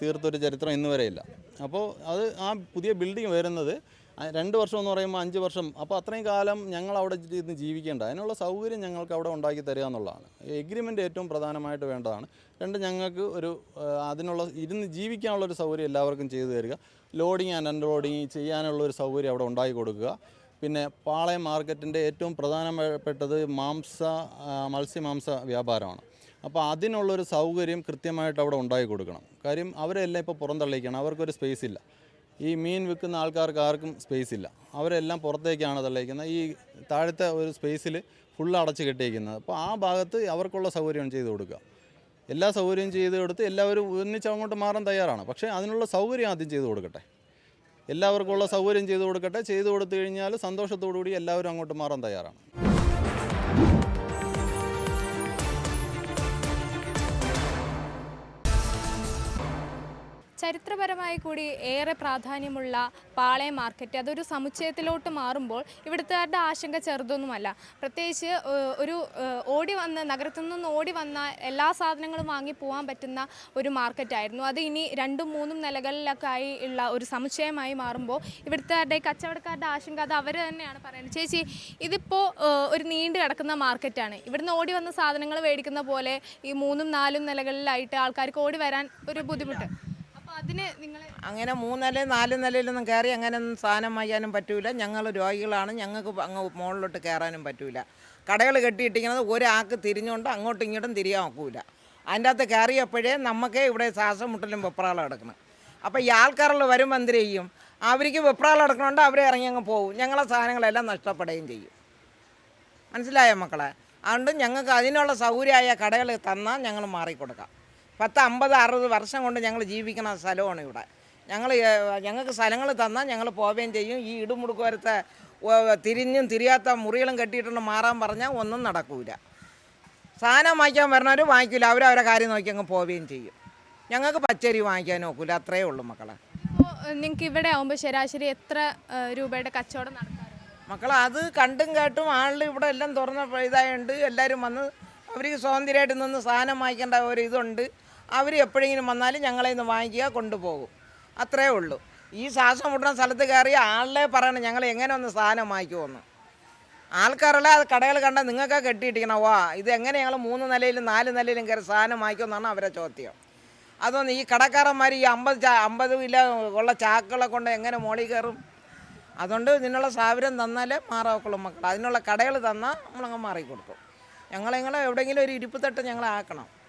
തീർത്തൊരു ചരിത്രം ഇന്ന് വരെയില്ല അപ്പോൾ അത് ആ പുതിയ ബിൽഡിംഗ് വരുന്നത് രണ്ട് വർഷം എന്ന് പറയുമ്പോൾ അഞ്ച് വർഷം. അപ്പോൾ അത്രയും കാലം ഞങ്ങൾ അവിടെ ഇരുന്ന് ജീവിക്കേണ്ട അതിനുള്ള സൗകര്യം ഞങ്ങൾക്ക് അവിടെ ഉണ്ടാക്കി തരിക എന്നുള്ളതാണ്. എഗ്രിമെന്റ് ഏറ്റവും പ്രധാനമായിട്ട് വേണ്ടതാണ്. രണ്ട് ഞങ്ങൾക്ക് ഒരു അതിനുള്ള ഇരുന്ന് ജീവിക്കാനുള്ള ഒരു സൗകര്യം എല്ലാവർക്കും ചെയ്തു തരിക. ലോഡിങ് ആൻഡ് അൺലോഡിങ് ചെയ്യാനുള്ള ഒരു സൗകര്യം അവിടെ ഉണ്ടാക്കി കൊടുക്കുക. പിന്നെ പാളയം മാർക്കറ്റിന്റെ ഏറ്റവും പ്രധാനപ്പെട്ടത് മാംസ മത്സ്യമാംസ വ്യാപാരമാണ്. അപ്പോൾ അതിനുള്ളൊരു സൗകര്യം കൃത്യമായിട്ട് അവിടെ ഉണ്ടാക്കി കൊടുക്കണം. കാര്യം അവരെല്ലാം ഇപ്പോൾ പുറന്തള്ളിക്കണം അവർക്കൊരു സ്പേസ് ഇല്ല. ഈ മീൻ വിൽക്കുന്ന ആൾക്കാർക്ക് ആർക്കും സ്പേസ് ഇല്ല. അവരെല്ലാം പുറത്തേക്കാണ് തള്ളിക്കുന്നത് ഈ താഴത്തെ ഒരു സ്പേസിൽ ഫുള്ള് അടച്ച് കെട്ടിയിരിക്കുന്നത്. അപ്പോൾ ആ ഭാഗത്ത് അവർക്കുള്ള സൗകര്യം ചെയ്ത് കൊടുക്കുക. എല്ലാ സൗകര്യവും ചെയ്ത് കൊടുത്ത് എല്ലാവരും ഒന്നിച്ച് അങ്ങോട്ട് മാറാൻ തയ്യാറാണ്. പക്ഷേ അതിനുള്ള സൗകര്യം ആദ്യം ചെയ്ത് കൊടുക്കട്ടെ. എല്ലാവർക്കുള്ള സൗകര്യം ചെയ്ത് കൊടുക്കട്ടെ. ചെയ്ത് കൊടുത്തു കഴിഞ്ഞാൽ സന്തോഷത്തോടു കൂടി എല്ലാവരും അങ്ങോട്ട് മാറാൻ തയ്യാറാണ്. ചരിത്രപരമായി കൂടി ഏറെ പ്രാധാന്യമുള്ള പാളയം മാർക്കറ്റ് അതൊരു സമുച്ചയത്തിലോട്ട് മാറുമ്പോൾ ഇവിടുത്തുകാരുടെ ആശങ്ക ചെറുതൊന്നുമല്ല. പ്രത്യേകിച്ച് ഒരു ഓടി വന്ന് നഗരത്തിൽ നിന്ന് ഓടി വന്ന എല്ലാ സാധനങ്ങളും വാങ്ങി പോകാൻ പറ്റുന്ന ഒരു മാർക്കറ്റായിരുന്നു. അത് ഇനി രണ്ടും മൂന്നും നിലകളിലൊക്കെ ആയി ഉള്ള ഒരു സമുച്ചയമായി മാറുമ്പോൾ ഇവിടുത്തുകാരുടെ കച്ചവടക്കാരുടെ ആശങ്ക അത് അവർ തന്നെയാണ് പറയുന്നത്. ചേച്ചി ഇതിപ്പോൾ ഒരു നീണ്ടു കിടക്കുന്ന മാർക്കറ്റാണ്. ഇവിടുന്ന് ഓടി വന്ന സാധനങ്ങൾ മേടിക്കുന്ന പോലെ ഈ മൂന്നും നാലും നിലകളിലായിട്ട് ആൾക്കാർക്ക് ഓടി വരാൻ ഒരു ബുദ്ധിമുട്ട്. അതിന് അങ്ങനെ മൂന്നില നാല് നിലയിലൊന്നും കയറി അങ്ങനെ ഒന്നും സാധനം വാങ്ങിക്കാനും പറ്റൂല. ഞങ്ങൾ രോഗികളാണ്. ഞങ്ങൾക്ക് അങ്ങ് മുകളിലോട്ട് കയറാനും പറ്റൂല. കടകൾ കെട്ടിയിട്ടിരിക്കുന്നത് ഒരാൾക്ക് തിരിഞ്ഞുകൊണ്ട് അങ്ങോട്ടും ഇങ്ങോട്ടും തിരിയാൻ ഒക്കൂല. അതിന്റെ അകത്ത് കയറിയപ്പോഴേ നമുക്കേ ഇവിടെ ശ്വാസം മുട്ടലും വെപ്രാളം എടുക്കണം. അപ്പോൾ ഈ ആൾക്കാരുള്ള വരുമ്പോൾ എന്ത് ചെയ്യും? അവർക്ക് വെപ്രാളം എടുക്കണോണ്ട് അവരെ ഇറങ്ങി അങ്ങ് പോകും ഞങ്ങളെ സാധനങ്ങളെല്ലാം നഷ്ടപ്പെടുകയും ചെയ്യും. മനസ്സിലായോ മക്കളെ? അതുകൊണ്ട് ഞങ്ങൾക്ക് അതിനുള്ള സൗകര്യമായ കടകൾ തന്നാൽ ഞങ്ങൾ മാറിക്കൊടുക്കാം. പത്ത് അമ്പത് അറുപത് വർഷം കൊണ്ട് ഞങ്ങൾ ജീവിക്കുന്ന സ്ഥലമാണ് ഇവിടെ. ഞങ്ങൾ ഞങ്ങൾക്ക് സ്ഥലങ്ങൾ തന്നാൽ ഞങ്ങൾ പോവുകയും ചെയ്യും. ഈ ഇടുമുടുക്കുവരത്തെ തിരിഞ്ഞും തിരിയാത്ത മുറികളും കെട്ടിയിട്ടുണ്ട് മാറാൻ പറഞ്ഞാൽ ഒന്നും നടക്കൂല. സാധനം വാങ്ങിക്കാൻ വരണവർ വാങ്ങിക്കില്ല അവരവരെ കാര്യം നോക്കി അങ്ങ് പോവുകയും ചെയ്യും. ഞങ്ങൾക്ക് പച്ചരി വാങ്ങിക്കാൻ നോക്കൂല അത്രയേ ഉള്ളൂ മക്കളെ. നിങ്ങൾക്ക് ഇവിടെ ആവുമ്പോൾ ശരാശരി എത്ര രൂപയുടെ കച്ചവടം മക്കൾ മക്കളെ അത് കണ്ടും കേട്ടും ആളിൽ ഇവിടെ എല്ലാം തുറന്ന ഇതായുണ്ട് എല്ലാവരും വന്ന് അവർക്ക് സ്വാതന്ത്ര്യമായിട്ട് നിന്ന് സാധനം വാങ്ങിക്കേണ്ട ഒരു ഇതുണ്ട്. അവർ എപ്പോഴെങ്കിലും വന്നാലും ഞങ്ങളെ ഇന്ന് വാങ്ങിക്കുക കൊണ്ടുപോകും. അത്രേ ഉള്ളൂ. ഈ ശ്വാസം മുട്ടുന്ന സ്ഥലത്ത് കയറി ആളിലെ പറയണം ഞങ്ങൾ എങ്ങനെ ഒന്ന് സാധനം വാങ്ങിക്കുമെന്ന്? ആൾക്കാരെല്ലാം അത് കടകൾ കണ്ടാൽ നിങ്ങൾക്ക് കെട്ടിയിട്ടിരിക്കണം. വാ ഇത് എങ്ങനെ ഞങ്ങൾ മൂന്ന് നിലയിലും നാല് നിലയിലും കയറി സാധനം വാങ്ങിക്കുമെന്നാണ് അവരെ ചോദ്യം. അതൊന്ന് ഈ കടക്കാരന്മാർ ഈ അമ്പത് ചാ അമ്പത് വില ഉള്ള ചാക്കുകളെ കൊണ്ട് എങ്ങനെ മോളി കയറും? അതുകൊണ്ട് ഇതിനുള്ള സാവരം തന്നാലേ മാറാക്കുള്ളൂ മക്കൾ അതിനുള്ള കടകൾ തന്നാൽ നമ്മളങ്ങ് മാറിക്കൊടുക്കും. ഞങ്ങളെങ്ങളെ എവിടെയെങ്കിലും ഒരു ഇരിപ്പ് തട്ട് ഞങ്ങളെ ആക്കണം.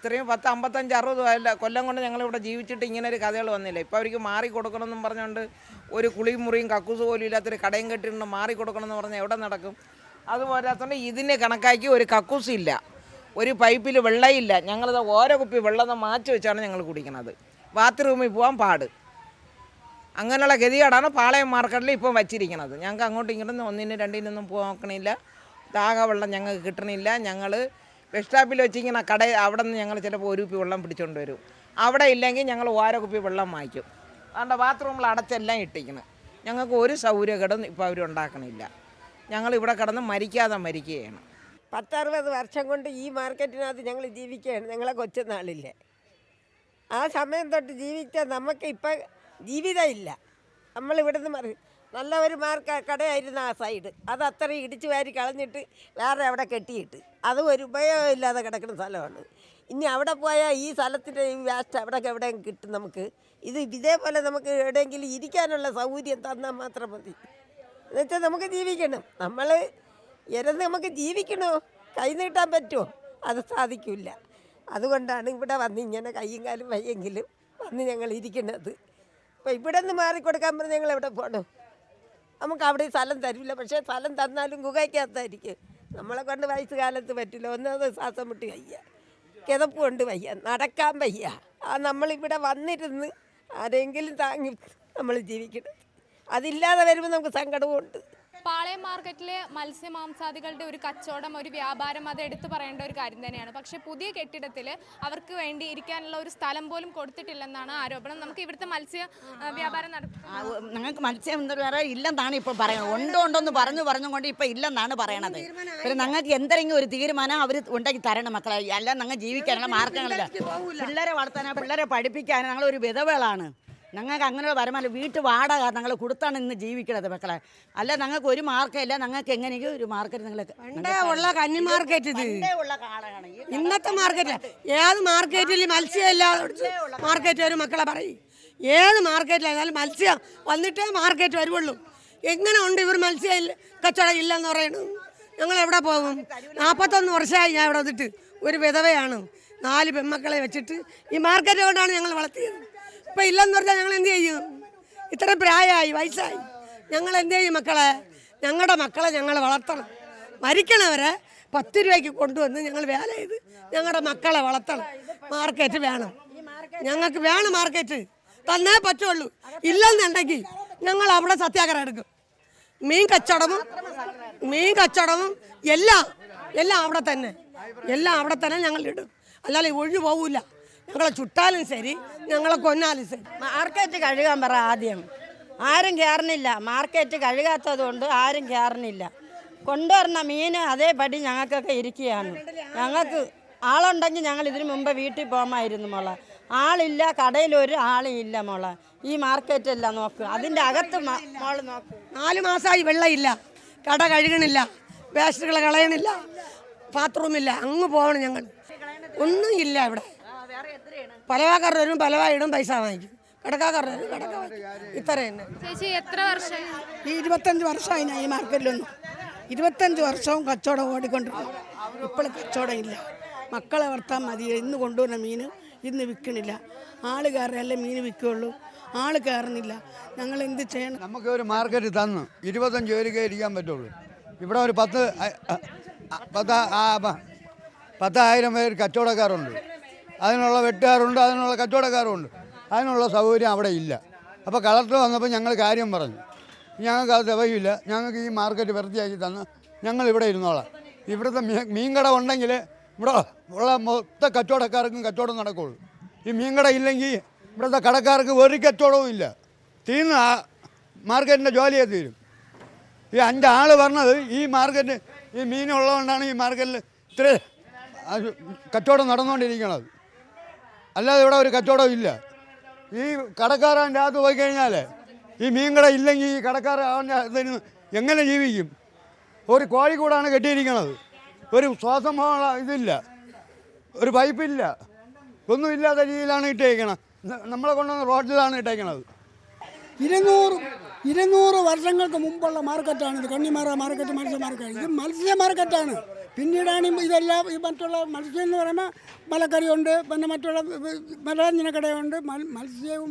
ഇത്രയും പത്ത് അമ്പത്തഞ്ച് അറുപത് അല്ല കൊല്ലം കൊണ്ട് ഞങ്ങളിവിടെ ജീവിച്ചിട്ട് ഇങ്ങനെ ഒരു കഥകൾ വന്നില്ല? ഇപ്പോൾ അവർക്ക് മാറി കൊടുക്കണമെന്നും പറഞ്ഞുകൊണ്ട് ഒരു കുളിയും മുറിയും കക്കൂസ് പോലും ഇല്ലാത്തൊരു കടയും കെട്ടിട്ടുണ്ട് മാറി കൊടുക്കണമെന്ന് പറഞ്ഞാൽ എവിടെ നടക്കും? അതുപോരാത്തോണ്ട് ഇതിനെ കണക്കാക്കി ഒരു കക്കൂസ് ഇല്ല ഒരു പൈപ്പിൽ വെള്ളമില്ല ഞങ്ങളത് ഓരോ കുപ്പി വെള്ളം മാറ്റി വെച്ചാണ് ഞങ്ങൾ കുടിക്കുന്നത് ബാത്റൂമിൽ പോകാൻ പാട്. അങ്ങനെയുള്ള ഗതികേടാണ് പാളയം മാർക്കറ്റിൽ ഇപ്പം വച്ചിരിക്കുന്നത് ഞങ്ങൾക്ക് അങ്ങോട്ടും ഇങ്ങോട്ടും ഒന്നിനും രണ്ടിനൊന്നും പോകണില്ല. ദാഹ വെള്ളം ഞങ്ങൾക്ക് കിട്ടണില്ല. ഞങ്ങൾ ബസ് സ്റ്റോപ്പിൽ വെച്ചിങ്ങനെ കട അവിടെ നിന്ന് ഞങ്ങൾ ചിലപ്പോൾ ഒരു കുപ്പി വെള്ളം പിടിച്ചുകൊണ്ട് വരും. അവിടെ ഇല്ലെങ്കിൽ ഞങ്ങൾ ഓരോ കുപ്പി വെള്ളം വാങ്ങിക്കും. അതുകൊണ്ട് ബാത്റൂമിൽ അടച്ചെല്ലാം ഇട്ടിരിക്കണം. ഞങ്ങൾക്ക് ഒരു സൗകര്യകേടും ഇപ്പോൾ അവർ ഉണ്ടാക്കണില്ല. ഞങ്ങൾ ഇവിടെ കിടന്ന് മരിക്കാതെ മരിക്കുകയാണ്. പത്തറുപത് വർഷം കൊണ്ട് ഈ മാർക്കറ്റിനകത്ത് ഞങ്ങൾ ജീവിക്കുകയാണ്. ഞങ്ങളെ കൊച്ചുനാളില്ലേ ആ സമയം തൊട്ട് ജീവിച്ച നമുക്ക് ഇപ്പം ജീവിതമില്ല നമ്മളിവിടുന്ന് മറി നല്ല ഒരു മാർക്ക കടയായിരുന്നു ആ സൈഡ്. അത് അത്രയും ഇടിച്ചു വാരി കളഞ്ഞിട്ട് വേറെ അവിടെ കെട്ടിയിട്ട്. അത് ഒരു ഉപയോഗമില്ലാതെ കിടക്കുന്ന സ്ഥലമാണ്. ഇനി അവിടെ പോയാൽ ഈ സ്ഥലത്തിന്റെ ഈ വേസ്റ്റ് അവിടെ എവിടെയും കിട്ടും നമുക്ക്. ഇത് ഇതേപോലെ നമുക്ക് എവിടെയെങ്കിലും ഇരിക്കാനുള്ള സൗകര്യം തന്നാൽ മാത്രം മതി. എന്നുവെച്ചാൽ നമുക്ക് ജീവിക്കണം. നമ്മൾ ഇരന്ന് നമുക്ക് ജീവിക്കണോ? കൈ നീട്ടാൻ പറ്റുമോ? അത് സാധിക്കില്ല. അതുകൊണ്ടാണ് ഇവിടെ വന്ന് ഇങ്ങനെ കൈയും കാലും വയ്യെങ്കിലും വന്ന് ഞങ്ങൾ ഇരിക്കുന്നത്. അപ്പോൾ ഇവിടെ നിന്ന് മാറിക്കൊടുക്കാൻ പറഞ്ഞ് ഞങ്ങൾ എവിടെ പോകണം നമുക്ക് അവിടെ സ്ഥലം തരില്ല. പക്ഷേ സ്ഥലം തന്നാലും ഗുഹയ്ക്കകത്തായിരിക്കും. നമ്മളെ കൊണ്ട് വയസ്സ് കാലത്ത് പറ്റില്ല. ഒന്നത് ശ്വാസം മുട്ടി വയ്യ. കിതപ്പ് കൊണ്ട് വയ്യ. നടക്കാൻ വയ്യ. ആ നമ്മളിവിടെ വന്നിരുന്ന് ആരെങ്കിലും താങ്ങി നമ്മൾ ജീവിക്കണം. അതില്ലാതെ വരുമ്പോൾ നമുക്ക് സങ്കടമുണ്ട് പാളയം മാർക്കറ്റിലെ മത്സ്യമാംസാദികളുടെ ഒരു കച്ചവടം ഒരു വ്യാപാരം അത് എടുത്തു പറയേണ്ട ഒരു കാര്യം തന്നെയാണ്. പക്ഷെ പുതിയ കെട്ടിടത്തിൽ അവർക്ക് വേണ്ടി ഇരിക്കാനുള്ള ഒരു സ്ഥലം പോലും കൊടുത്തിട്ടില്ലെന്നാണ് ആരോപണം. നമുക്ക് ഇവിടുത്തെ മത്സ്യ വ്യാപാരം നടത്തും ഞങ്ങൾക്ക് മത്സ്യം വേറെ ഇല്ലെന്നാണ് ഇപ്പോൾ പറയുന്നത്. ഉണ്ടോ ഉണ്ടോന്ന് പറഞ്ഞു പറഞ്ഞുകൊണ്ട് ഇപ്പോൾ ഇല്ലെന്നാണ് പറയണത്. പിന്നെ ഞങ്ങൾക്ക് എന്തെങ്കിലും ഒരു തീരുമാനം അവർ ഉണ്ടാക്കി തരണം മക്കളെ. അല്ല ഞങ്ങൾ ജീവിക്കാനുള്ള മാർഗങ്ങളില്ല. പിള്ളേരെ വളർത്താനാണ് പിള്ളേരെ പഠിപ്പിക്കാനും ഞങ്ങൾ ഒരു വിധവകളാണ്. ഞങ്ങൾക്ക് അങ്ങനെയുള്ള വരുമാനം വീട്ടു വാടക ഞങ്ങൾ കൊടുത്താണ് ഇന്ന് ജീവിക്കണത് മക്കളെ. അല്ല ഞങ്ങൾക്ക് ഒരു മാർക്കല്ല ഞങ്ങൾക്ക് എങ്ങനെയെങ്കിലും ഒരു മാർക്കറ്റ് നിങ്ങൾ പണ്ടേ ഉള്ള കന്നി മാർക്കറ്റ് ഇത്. ഉള്ള ഈ ഇന്നത്തെ മാർക്കറ്റ് ഏത് മാർക്കറ്റിൽ മത്സ്യം ഇല്ലാതെ മാർക്കറ്റ് വരും മക്കളെ പറയും. ഏത് മാർക്കറ്റിലായാലും മത്സ്യം വന്നിട്ടേ മാർക്കറ്റ് വരുവുള്ളൂ. എങ്ങനെ ഉണ്ട് ഇവർ മത്സ്യം ഇല്ല കച്ചവടം ഇല്ലെന്ന് പറയണു ഞങ്ങൾ എവിടെ പോകും? നാൽപ്പത്തൊന്ന് വർഷമായി ഞാൻ ഇവിടെ വന്നിട്ട് ഒരു വിധവയാണ്. നാല് പെൺമക്കളെ വെച്ചിട്ട് ഈ മാർക്കറ്റ് കൊണ്ടാണ് ഞങ്ങൾ വളർത്തിയത്. ഇപ്പം ഇല്ലെന്ന് പറഞ്ഞാൽ ഞങ്ങൾ എന്ത് ചെയ്യും? ഇത്ര പ്രായമായി വയസ്സായി. ഞങ്ങൾ എന്ത് ചെയ്യും മക്കളെ? ഞങ്ങളുടെ മക്കളെ ഞങ്ങൾ വളർത്തണം. മരിക്കണവരെ പത്ത് രൂപയ്ക്ക് കൊണ്ടുവന്ന് ഞങ്ങൾ വേല ചെയ്ത് ഞങ്ങളുടെ മക്കളെ വളർത്തണം. മാർക്കറ്റ് വേണം. ഞങ്ങൾക്ക് വേണം മാർക്കറ്റ്. തന്നേ പറ്റുള്ളൂ. ഇല്ലെന്നുണ്ടെങ്കിൽ ഞങ്ങൾ അവിടെ സത്യാഗ്രഹം എടുക്കും. മീൻ കച്ചവടവും മീൻ കച്ചവടവും എല്ലാം എല്ലാം അവിടെ തന്നെ. എല്ലാം അവിടെ തന്നെ ഞങ്ങൾ ഇടും. അല്ലാതെ ഒഴിഞ്ഞു പോവില്ല ഞങ്ങളെ ചുട്ടാലും ശരി ഞങ്ങളെ കൊന്നാലും ശരി. മാർക്കറ്റ് കഴുകാൻ പറ ആദ്യം. ആരും കയറണില്ല മാർക്കറ്റ് കഴുകാത്തത് കൊണ്ട് ആരും കയറണില്ല കൊണ്ടുവരുന്ന മീൻ അതേപടി ഞങ്ങൾക്കൊക്കെ ഇരിക്കുകയാണ്. ഞങ്ങൾക്ക് ആളുണ്ടെങ്കിൽ ഞങ്ങൾ ഇതിനു മുമ്പ് വീട്ടിൽ പോകാമായിരുന്നു മോളെ. ആളില്ല കടയിൽ ഒരു ആളും ഇല്ല മോളെ. ഈ മാർക്കറ്റല്ല നോക്ക്. അതിന്റെ അകത്ത് മോൾ നോക്ക്. നാല് മാസമായി വെള്ളമില്ല. കട കഴുകണില്ല. വേസ്റ്റുകൾ കളയണില്ല. ബാത്റൂമില്ല. അങ്ങ് പോകണം ഞങ്ങൾ. ഒന്നും ഇല്ല ഇവിടെ. പലവാക്കാരുടെ വരും പലവാ ഇടും പൈസ വാങ്ങിക്കും. കടക്കാക്കാരുടെ വരും കടക്ക വാങ്ങിക്കും ഇത്ര തന്നെ. ചേച്ചി എത്ര വർഷം ഈ ഇരുപത്തഞ്ച് വർഷമായി ഞാൻ ഈ മാർക്കറ്റിലൊന്നും ഇരുപത്തഞ്ച് വർഷവും കച്ചവടം ഓടിക്കൊണ്ടിരുന്നു. ഇപ്പോൾ കച്ചവടം ഇല്ല മക്കളെ വളർത്താൻ മതി. ഇന്ന് കൊണ്ടുവന്ന മീൻ ഇന്ന് വിൽക്കണില്ല. ആൾ കയറിയല്ലേ മീൻ വിൽക്കുകയുള്ളൂ. ആൾ കയറുന്നില്ല. ഞങ്ങൾ എന്ത് ചെയ്യണം? നമുക്ക് ഒരു മാർക്കറ്റ് തന്നു. ഇരുപത്തഞ്ച് പേര് ഇരിക്കാൻ പറ്റുള്ളൂ. ഇവിടെ ഒരു പത്ത് പത്ത് പത്തായിരം പേര് കച്ചവടക്കാരുണ്ട്. അതിനുള്ള വെട്ടുകാരുണ്ട് അതിനുള്ള കച്ചവടക്കാരുണ്ട് അതിനുള്ള സൗകര്യം അവിടെ ഇല്ല. അപ്പോൾ കളക്ടർ വന്നപ്പോൾ ഞങ്ങൾ കാര്യം പറഞ്ഞു. ഞങ്ങൾക്ക് അത് തികയില്ല. ഞങ്ങൾക്ക് ഈ മാർക്കറ്റ് വൃത്തിയാക്കി തന്ന് ഞങ്ങൾ ഇവിടെ ഇരുന്നോളാം. ഇവിടുത്തെ മീൻ മീൻകട ഉണ്ടെങ്കിൽ ഇവിടെ ഉള്ള മൊത്ത കച്ചവടക്കാർക്കും കച്ചവടം നടക്കുള്ളൂ. ഈ മീൻകട ഇല്ലെങ്കിൽ ഇവിടുത്തെ കടക്കാർക്ക് ഒരു കച്ചവടവും ഇല്ല. തീർന്ന് ആ മാർക്കറ്റിന്റെ ജോലിയെ തീരും. ഈ അഞ്ചാൾ പറഞ്ഞത് ഈ മാർക്കറ്റ് ഈ മീനുള്ളതുകൊണ്ടാണ് ഈ മാർക്കറ്റിൽ ഇത്ര കച്ചവടം നടന്നുകൊണ്ടിരിക്കുന്നത് അല്ലാതെ ഇവിടെ ഒരു കച്ചവടം ഇല്ല. ഈ കടക്കാരൻ അകത്ത് പോയി കഴിഞ്ഞാൽ ഈ മീൻകട ഇല്ലെങ്കിൽ ഈ കടക്കാരൻ എങ്ങനെ ജീവിക്കും? ഒരു കോഴിക്കൂടാണ് കെട്ടിയിരിക്കുന്നത് ഒരു ശ്വാസം പോകാനുള്ള ഇതില്ല. ഒരു പൈപ്പില്ല. ഒന്നുമില്ലാത്ത രീതിയിലാണ് ഇട്ടേക്കണത് നമ്മളെ കൊണ്ടുവന്ന റോഡിലാണ് ഇട്ടേക്കണത്. ഇരുന്നൂറ് ഇരുന്നൂറ് വർഷങ്ങൾക്ക് മുമ്പുള്ള മാർക്കറ്റാണ് ഇത്. കണ്ണിമാറ മാർക്കറ്റ് മത്സ്യ മാർക്കറ്റ്. ഇത് മത്സ്യ മാർക്കറ്റാണ്. പിന്നീടാണ് ഇതെല്ലാം ഈ മറ്റുള്ള മത്സ്യം എന്ന് പറയുമ്പോൾ മലക്കറിയുണ്ട് പിന്നെ മറ്റുള്ള മലരഞ്ജന കടയുണ്ട് മൽ- മത്സ്യവും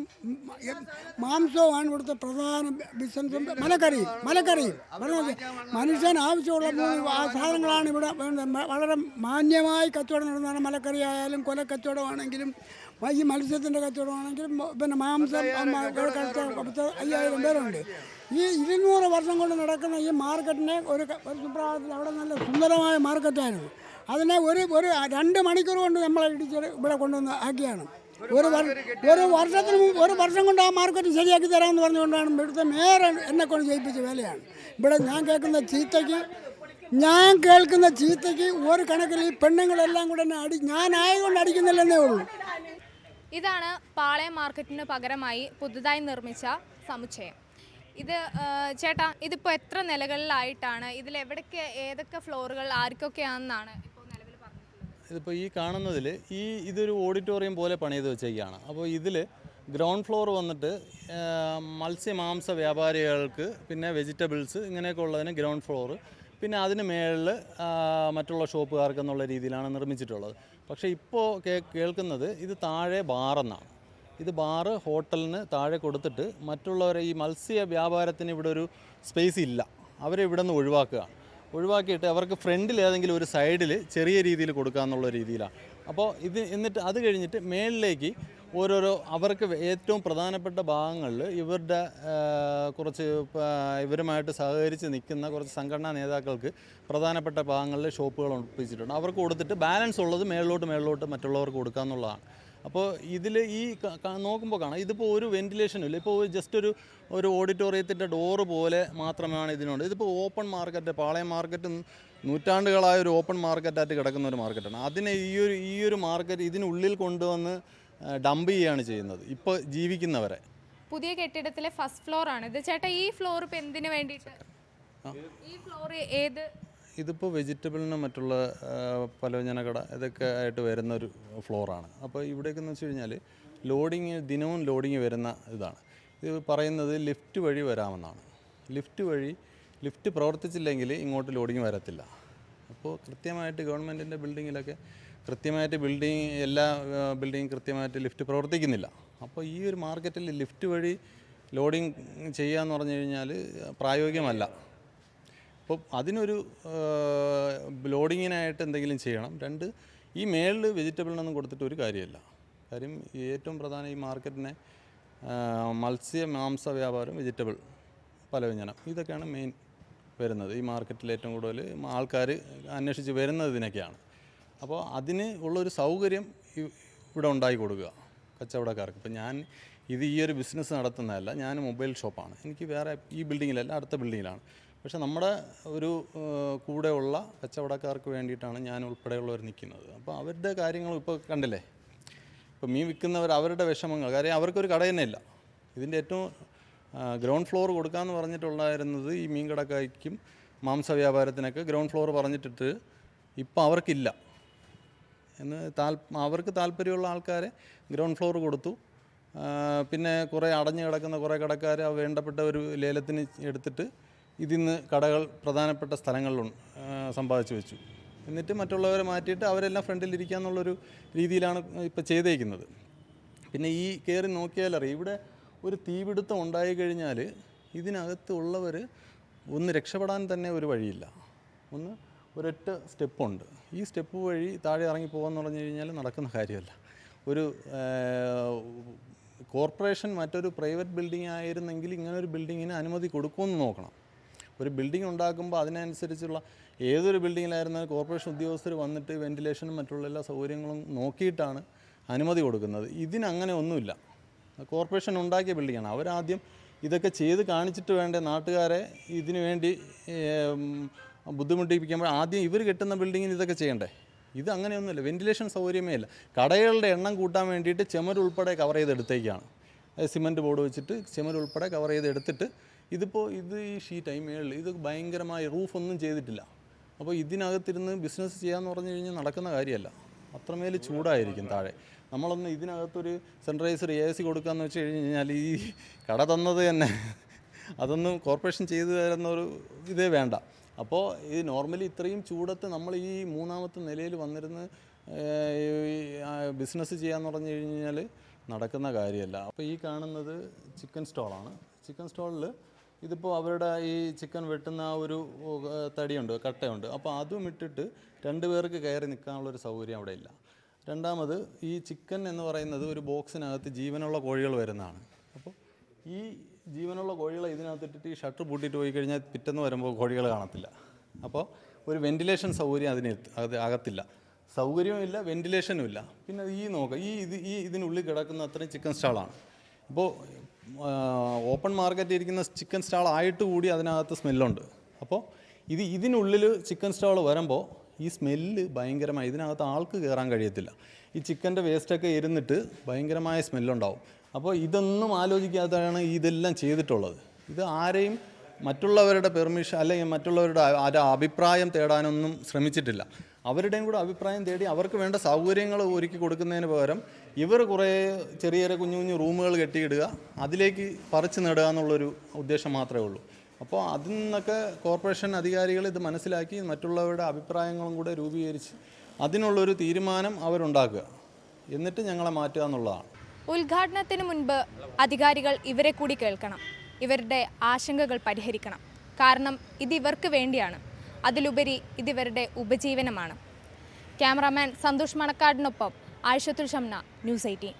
മാംസവുമാണ് ഇവിടുത്തെ പ്രധാന ബിസിനസ് മലക്കറി മലക്കറി. മനുഷ്യൻ ആവശ്യമുള്ള സാധനങ്ങളാണ് ഇവിടെ വളരെ മാന്യമായി കച്ചവടം നടന്നതാണ് മലക്കറി ആയാലും കൊല കച്ചവടമാണെങ്കിലും ഈ മത്സ്യത്തിന്റെ കച്ചവടമാണെങ്കിലും മ- പിന്നെ മാംസം അമ്മ, കട- പത്ത് അയ്യായിരം പേരുണ്ട്. ഈ ഇരുന്നൂറ് വർഷം കൊണ്ട് നടക്കുന്ന ഈ മാർക്കറ്റിനെ ഒരു ഒരു സുപ്രഭാതത്തിൽ അവിടെ നല്ല സുന്ദരമായ മാർക്കറ്റായിരുന്നു. അതിനെ ഒരു ഒരു രണ്ട് മണിക്കൂർ കൊണ്ട് നമ്മളെ ഇടിച്ച് ഇവിടെ കൊണ്ടുവന്ന് ആക്കിയാണ്. ഒരു ഒരു വർഷത്തിന് മുമ്പ് ഒരു വർഷം കൊണ്ട് ആ മാർക്കറ്റ് ശരിയാക്കി തരാമെന്ന് പറഞ്ഞുകൊണ്ടാണ് ഇവിടുത്തെ നേരെ എന്നെ കൊണ്ട് ചെയ്യിപ്പിച്ച വേലയാണ്. ഇവിടെ ഞാൻ കേൾക്കുന്ന ചീത്തയ്ക്ക് ഞാൻ കേൾക്കുന്ന ചീത്തയ്ക്ക് ഒരു കണക്കിൽ ഈ പെണ്ണുങ്ങളെല്ലാം കൂടെ എന്നെ അടി ഞാനായതുകൊണ്ട് അടിക്കുന്നില്ലെന്നേ ഉള്ളൂ. ഇതാണ് പാളയം മാർക്കറ്റിന് പകരമായി പുതുതായി നിർമ്മിച്ച സമുച്ചയം. ഇത് ചേട്ടാ ഇതിപ്പോൾ എത്ര നിലകളിലായിട്ടാണ്? ഇതിൽ എവിടൊക്കെ ഏതൊക്കെ ഫ്ലോറുകൾ ആർക്കൊക്കെയാണെന്നാണ് ഇതിപ്പോൾ ഈ കാണുന്നതിൽ ഈ ഇതൊരു ഓഡിറ്റോറിയം പോലെ പണിത് വെച്ചേക്കാണ്. അപ്പോൾ ഇതിൽ ഗ്രൗണ്ട് ഫ്ലോർ വന്നിട്ട് മത്സ്യമാംസ വ്യാപാരികൾക്ക് പിന്നെ വെജിറ്റബിൾസ് ഇങ്ങനെയൊക്കെ ഉള്ളതിന് ഗ്രൗണ്ട് ഫ്ലോർ പിന്നെ അതിന് മേളിൽ മറ്റുള്ള ഷോപ്പുകാർക്ക് എന്നുള്ള രീതിയിലാണ് നിർമ്മിച്ചിട്ടുള്ളത്. പക്ഷേ ഇപ്പോൾ കേൾക്കുന്നത് ഇത് താഴെ ബാറെന്നാണ് ഇത് ബാറ് ഹോട്ടലിന് താഴെ കൊടുത്തിട്ട് മറ്റുള്ളവരെ ഈ മത്സ്യ വ്യാപാരത്തിന് ഇവിടെ ഒരു സ്പേസ് ഇല്ല. അവരെ ഇവിടെ നിന്ന് ഒഴിവാക്കുകയാണ്. ഒഴിവാക്കിയിട്ട് അവർക്ക് ഫ്രണ്ടിൽ ഏതെങ്കിലും ഒരു സൈഡിൽ ചെറിയ രീതിയിൽ കൊടുക്കുക എന്നുള്ള രീതിയിലാണ്. അപ്പോൾ ഇത് എന്നിട്ട് അത് കഴിഞ്ഞിട്ട് മേളിലേക്ക് ഓരോരോ അവർക്ക് ഏറ്റവും പ്രധാനപ്പെട്ട ഭാഗങ്ങളിൽ ഇവരുടെ കുറച്ച് ഇവരുമായിട്ട് സഹകരിച്ച് നിൽക്കുന്ന കുറച്ച് സംഘടനാ നേതാക്കൾക്ക് പ്രധാനപ്പെട്ട ഭാഗങ്ങളിൽ ഷോപ്പുകൾ ഒപ്പിച്ചിട്ടുണ്ട്. അവർക്ക് കൊടുത്തിട്ട് ബാലൻസ് ഉള്ളത് മേളിലോട്ട് മേളിലോട്ട് മറ്റുള്ളവർക്ക് കൊടുക്കുക എന്നുള്ളതാണ്. അപ്പോൾ ഇതിൽ ഈ നോക്കുമ്പോൾ കാണാം ഇതിപ്പോൾ ഒരു വെന്റിലേഷനും ഇല്ല. ഇപ്പോൾ ജസ്റ്റ് ഒരു ഒരു ഓഡിറ്റോറിയത്തിന്റെ ഡോറ് പോലെ മാത്രമാണ് ഇതിനുണ്ട്. ഇതിപ്പോൾ ഓപ്പൺ മാർക്കറ്റ് പാളയം മാർക്കറ്റ് നൂറ്റാണ്ടുകളായ ഒരു ഓപ്പൺ മാർക്കറ്റായിട്ട് കിടക്കുന്ന ഒരു മാർക്കറ്റാണ് അതിനെ ഈ ഒരു ഈ ഒരു മാർക്കറ്റ് ഇതിനുള്ളിൽ കൊണ്ടുവന്ന് ഡംപ് ചെയ്യുകയാണ് ചെയ്യുന്നത്. ഇപ്പോൾ ജീവിക്കുന്നവരെ. പുതിയ കെട്ടിടത്തിലെ ഫസ്റ്റ് ഫ്ലോർ ആണ്. ഇത് ചേട്ടാ ഈ ഫ്ലോർ ഇപ്പം എന്തിനു വേണ്ടിയിട്ട്? ഈ ഫ്ലോർ ഏത്? ഇതിപ്പോൾ വെജിറ്റബിളിന് മറ്റുള്ള പലവ്യഞ്ജന കട ഇതൊക്കെ ആയിട്ട് വരുന്ന ഒരു ഫ്ലോറാണ് അപ്പോൾ ഇവിടേക്ക് എന്ന് വെച്ച് കഴിഞ്ഞാൽ ലോഡിങ് ദിനവും ലോഡിങ് വരുന്ന ഇതാണ്. ഇത് പറയുന്നത് ലിഫ്റ്റ് വഴി വരാമെന്നാണ്. ലിഫ്റ്റ് വഴി ലിഫ്റ്റ് പ്രവർത്തിച്ചില്ലെങ്കിൽ ഇങ്ങോട്ട് ലോഡിങ് വരത്തില്ല. അപ്പോൾ കൃത്യമായിട്ട് ഗവൺമെന്റിന്റെ ബിൽഡിങ്ങിലൊക്കെ കൃത്യമായിട്ട് ബിൽഡിങ് എല്ലാ ബിൽഡിങ്ങും കൃത്യമായിട്ട് ലിഫ്റ്റ് പ്രവർത്തിക്കുന്നില്ല. അപ്പോൾ ഈ ഒരു മാർക്കറ്റിൽ ലിഫ്റ്റ് വഴി ലോഡിങ് ചെയ്യുക എന്ന് പറഞ്ഞു കഴിഞ്ഞാൽ പ്രായോഗികമല്ല. അപ്പോൾ അതിനൊരു ലോഡിങ്ങിനായിട്ട് എന്തെങ്കിലും ചെയ്യണം. രണ്ട് ഈ മേളിൽ വെജിറ്റബിളിനൊന്നും കൊടുത്തിട്ട് ഒരു കാര്യമില്ല. കാര്യം ഏറ്റവും പ്രധാനം ഈ മാർക്കറ്റിനെ മത്സ്യ മാംസ വ്യാപാരം വെജിറ്റബിൾ പലവ്യഞ്ജനം. ഇതൊക്കെയാണ് മെയിൻ വരുന്നത് ഈ മാർക്കറ്റിൽ ഏറ്റവും കൂടുതൽ ആൾക്കാർ അന്വേഷിച്ച് വരുന്നത് ഇതിനൊക്കെയാണ്. അപ്പോൾ അതിന് ഉള്ളൊരു സൗകര്യം ഇവിടെ ഉണ്ടായി കൊടുക്കുക കച്ചവടക്കാർക്ക്. ഇപ്പം ഞാൻ ഇത് ഈ ഒരു ബിസിനസ് നടത്തുന്നതല്ല ഞാൻ മൊബൈൽ ഷോപ്പാണ്. എനിക്ക് വേറെ ഈ ബിൽഡിങ്ങിലല്ല അടുത്ത ബിൽഡിങ്ങിലാണ്. പക്ഷേ നമ്മുടെ ഒരു കൂടെയുള്ള കച്ചവടക്കാർക്ക് വേണ്ടിയിട്ടാണ് ഞാൻ ഉൾപ്പെടെയുള്ളവർ നിൽക്കുന്നത്. അപ്പോൾ അവരുടെ കാര്യങ്ങൾ ഇപ്പോൾ കണ്ടില്ലേ? ഇപ്പോൾ മീൻ വിൽക്കുന്നവർ അവരുടെ വിഷമങ്ങൾ. കാര്യം അവർക്കൊരു കട തന്നെ ഇല്ല ഇതിന്റെ ഏറ്റവും ഗ്രൗണ്ട് ഫ്ലോർ കൊടുക്കാമെന്ന് പറഞ്ഞിട്ടുള്ളായിരുന്നത് ഈ മീൻ കടക്കായ്ക്കും മാംസ വ്യാപാരത്തിനൊക്കെ ഗ്രൗണ്ട് ഫ്ലോർ പറഞ്ഞിട്ടിട്ട് ഇപ്പോൾ അവർക്കില്ല. എന്ന് താൽ അവർക്ക് താല്പര്യമുള്ള ആൾക്കാരെ ഗ്രൗണ്ട് ഫ്ലോർ കൊടുത്തു. പിന്നെ കുറേ അടഞ്ഞു കിടക്കുന്ന കുറേ കടക്കാർ വേണ്ടപ്പെട്ട ഒരു ലേലത്തിന് എടുത്തിട്ട് ഇതിന്ന് കടകൾ പ്രധാനപ്പെട്ട സ്ഥലങ്ങളിൽ സമ്പാദിച്ചു വെച്ചു. എന്നിട്ട് മറ്റുള്ളവരെ മാറ്റിയിട്ട് അവരെല്ലാം ഫ്രണ്ടിലിരിക്കുക എന്നുള്ളൊരു രീതിയിലാണ് ഇപ്പോൾ ചെയ്തേക്കുന്നത്. പിന്നെ ഈ കയറി നോക്കിയാലറിയാം ഇവിടെ ഒരു തീപിടുത്തം ഉണ്ടായി കഴിഞ്ഞാൽ ഇതിനകത്ത് ഉള്ളവർ ഒന്ന് രക്ഷപ്പെടാൻ തന്നെ ഒരു വഴിയില്ല. ഒന്ന് ഒരൊറ്റ സ്റ്റെപ്പുണ്ട്. ഈ സ്റ്റെപ്പ് വഴി താഴെ ഇറങ്ങി പോകാന്ന് പറഞ്ഞു കഴിഞ്ഞാൽ നടക്കുന്ന കാര്യമല്ല. ഒരു കോർപ്പറേഷൻ മറ്റൊരു പ്രൈവറ്റ് ബിൽഡിംഗ് ആയിരുന്നെങ്കിൽ ഇങ്ങനെ ഒരു ബിൽഡിങ്ങിന് അനുമതി കൊടുക്കുമെന്ന് നോക്കണം. ഒരു ബിൽഡിംഗ് ഉണ്ടാക്കുമ്പോൾ അതിനനുസരിച്ചുള്ള ഏതൊരു ബിൽഡിങ്ങിലായിരുന്നാലും കോർപ്പറേഷൻ ഉദ്യോഗസ്ഥർ വന്നിട്ട് വെന്റിലേഷനും മറ്റുള്ള എല്ലാ സൗകര്യങ്ങളും നോക്കിയിട്ടാണ് അനുമതി കൊടുക്കുന്നത്. ഇതിനങ്ങനെ ഒന്നുമില്ല. കോർപ്പറേഷൻ ഉണ്ടാക്കിയ ബിൽഡിങ്ങാണ്. അവരാദ്യം ഇതൊക്കെ ചെയ്ത് കാണിച്ചിട്ട് വേണ്ട നാട്ടുകാരെ ഇതിനു വേണ്ടി ബുദ്ധിമുട്ടിപ്പിക്കുമ്പോൾ ആദ്യം ഇവർ കെട്ടുന്ന ബിൽഡിങ്ങിന് ഇതൊക്കെ ചെയ്യണ്ടേ? ഇത് അങ്ങനെയൊന്നുമില്ല. വെന്റിലേഷൻ സൗകര്യമേ ഇല്ല. കടകളുടെ എണ്ണം കൂട്ടാൻ വേണ്ടിയിട്ട് ചെമരുൾപ്പെടെ കവർ ചെയ്തെടുത്തേക്കാണ് സിമന്റ് ബോർഡ് വെച്ചിട്ട് ചെമരുൾപ്പെടെ കവർ ചെയ്തെടുത്തിട്ട് ഇതിപ്പോൾ ഇത് ഈ ഷീറ്റ് ഈ മേളിൽ ഇത് ഭയങ്കരമായ റൂഫൊന്നും ചെയ്തിട്ടില്ല. അപ്പോൾ ഇതിനകത്തിരുന്ന് ബിസിനസ് ചെയ്യാമെന്ന് പറഞ്ഞു കഴിഞ്ഞാൽ നടക്കുന്ന കാര്യമല്ല. അത്രമേൽ ചൂടായിരിക്കും താഴെ. നമ്മളൊന്ന് ഇതിനകത്തൊരു സെൻട്രൈസർ എ സി കൊടുക്കാന്ന് വെച്ച് കഴിഞ്ഞ് കഴിഞ്ഞാൽ ഈ കട തന്നത് തന്നെ. അതൊന്നും കോർപ്പറേഷൻ ചെയ്തു തരുന്ന ഒരു ഇതേ വേണ്ട. അപ്പോൾ ഇത് നോർമലി ഇത്രയും ചൂടത്ത് നമ്മൾ ഈ മൂന്നാമത്തെ നിലയിൽ വന്നിരുന്ന് ബിസിനസ് ചെയ്യാന്ന് പറഞ്ഞു കഴിഞ്ഞാൽ നടക്കുന്ന കാര്യമല്ല. അപ്പോൾ ഈ കാണുന്നത് ചിക്കൻ സ്റ്റോളാണ് ചിക്കൻ സ്റ്റോളിൽ ഇതിപ്പോൾ അവരുടെ ഈ ചിക്കൻ വെട്ടുന്ന ആ ഒരു തടിയുണ്ട് കട്ടയുണ്ട്. അപ്പോൾ അതും ഇട്ടിട്ട് രണ്ട് പേർക്ക് കയറി നിൽക്കാനുള്ളൊരു സൗകര്യം അവിടെ ഇല്ല. രണ്ടാമത് ഈ ചിക്കൻ എന്ന് പറയുന്നത് ഒരു ബോക്സിനകത്ത് ജീവനുള്ള കോഴികൾ വരുന്നതാണ്. അപ്പോൾ ഈ ജീവനുള്ള കോഴികളെ ഇതിനകത്ത് ഇട്ടിട്ട് ഈ ഷട്ടർ പൂട്ടിയിട്ട് പോയി കഴിഞ്ഞാൽ പിറ്റെന്ന് വരുമ്പോൾ കോഴികൾ കാണത്തില്ല. അപ്പോൾ ഒരു വെന്റിലേഷൻ സൗകര്യം അതിന് അത് അകത്തില്ല. സൗകര്യവും ഇല്ല വെന്റിലേഷനും ഇല്ല. പിന്നെ ഈ നോക്കുക ഈ ഇത് ഈ ഇതിനുള്ളിൽ കിടക്കുന്ന അത്രയും ചിക്കൻ സ്റ്റാളാണ്. അപ്പോൾ ഓപ്പൺ മാർക്കറ്റിൽ ഇരിക്കുന്ന ചിക്കൻ സ്റ്റാൾ ആയിട്ട് കൂടി അതിനകത്ത് സ്മെല്ലുണ്ട്. അപ്പോൾ ഇത് ഇതിനുള്ളിൽ ചിക്കൻ സ്റ്റാൾ വരുമ്പോൾ ഈ സ്മെല്ല് ഭയങ്കരമായി ഇതിനകത്ത് ആൾക്ക് കയറാൻ കഴിയത്തില്ല. ഈ ചിക്കന്റെ വേസ്റ്റൊക്കെ ഇരുന്നിട്ട് ഭയങ്കരമായ സ്മെല്ലുണ്ടാവും. അപ്പോൾ ഇതൊന്നും ആലോചിക്കാതെയാണ് ഇതെല്ലാം ചെയ്തിട്ടുള്ളത്. ഇത് ആരെയും മറ്റുള്ളവരുടെ പെർമിഷൻ അല്ലെങ്കിൽ മറ്റുള്ളവരുടെ ആരുടെ അഭിപ്രായം തേടാനൊന്നും ശ്രമിച്ചിട്ടില്ല. അവരുടെയും കൂടെ അഭിപ്രായം തേടി അവർക്ക് വേണ്ട സൗകര്യങ്ങൾ ഒരുക്കി കൊടുക്കുന്നതിന് പകരം ഇവർ കുറേ ചെറിയ ചെറിയ കുഞ്ഞു കുഞ്ഞു റൂമുകൾ കെട്ടിയിടുക അതിലേക്ക് പറിച്ചു നേടുക എന്നുള്ളൊരു ഉദ്ദേശം മാത്രമേ ഉള്ളൂ. അപ്പോൾ അതിൽ നിന്നൊക്കെ കോർപ്പറേഷൻ അധികാരികൾ ഇത് മനസ്സിലാക്കി മറ്റുള്ളവരുടെ അഭിപ്രായങ്ങളും കൂടെ രൂപീകരിച്ച് അതിനുള്ളൊരു തീരുമാനം അവരുണ്ടാക്കുക. എന്നിട്ട് ഞങ്ങളെ മാറ്റുക എന്നുള്ളതാണ്. ഉദ്ഘാടനത്തിന് മുൻപ് അധികാരികൾ ഇവരെ കൂടി കേൾക്കണം. ഇവരുടെ ആശങ്കകൾ പരിഹരിക്കണം. കാരണം ഇത് ഇവർക്ക് വേണ്ടിയാണ്. അതിലുപരി ഇതിവരുടെ ഉപജീവനമാണ്. ക്യാമറാമാൻ സന്തോഷ് മണക്കാടിനൊപ്പം ആയിഷത്തുൽ ഷംന ന്യൂസ് എയ്റ്റീൻ.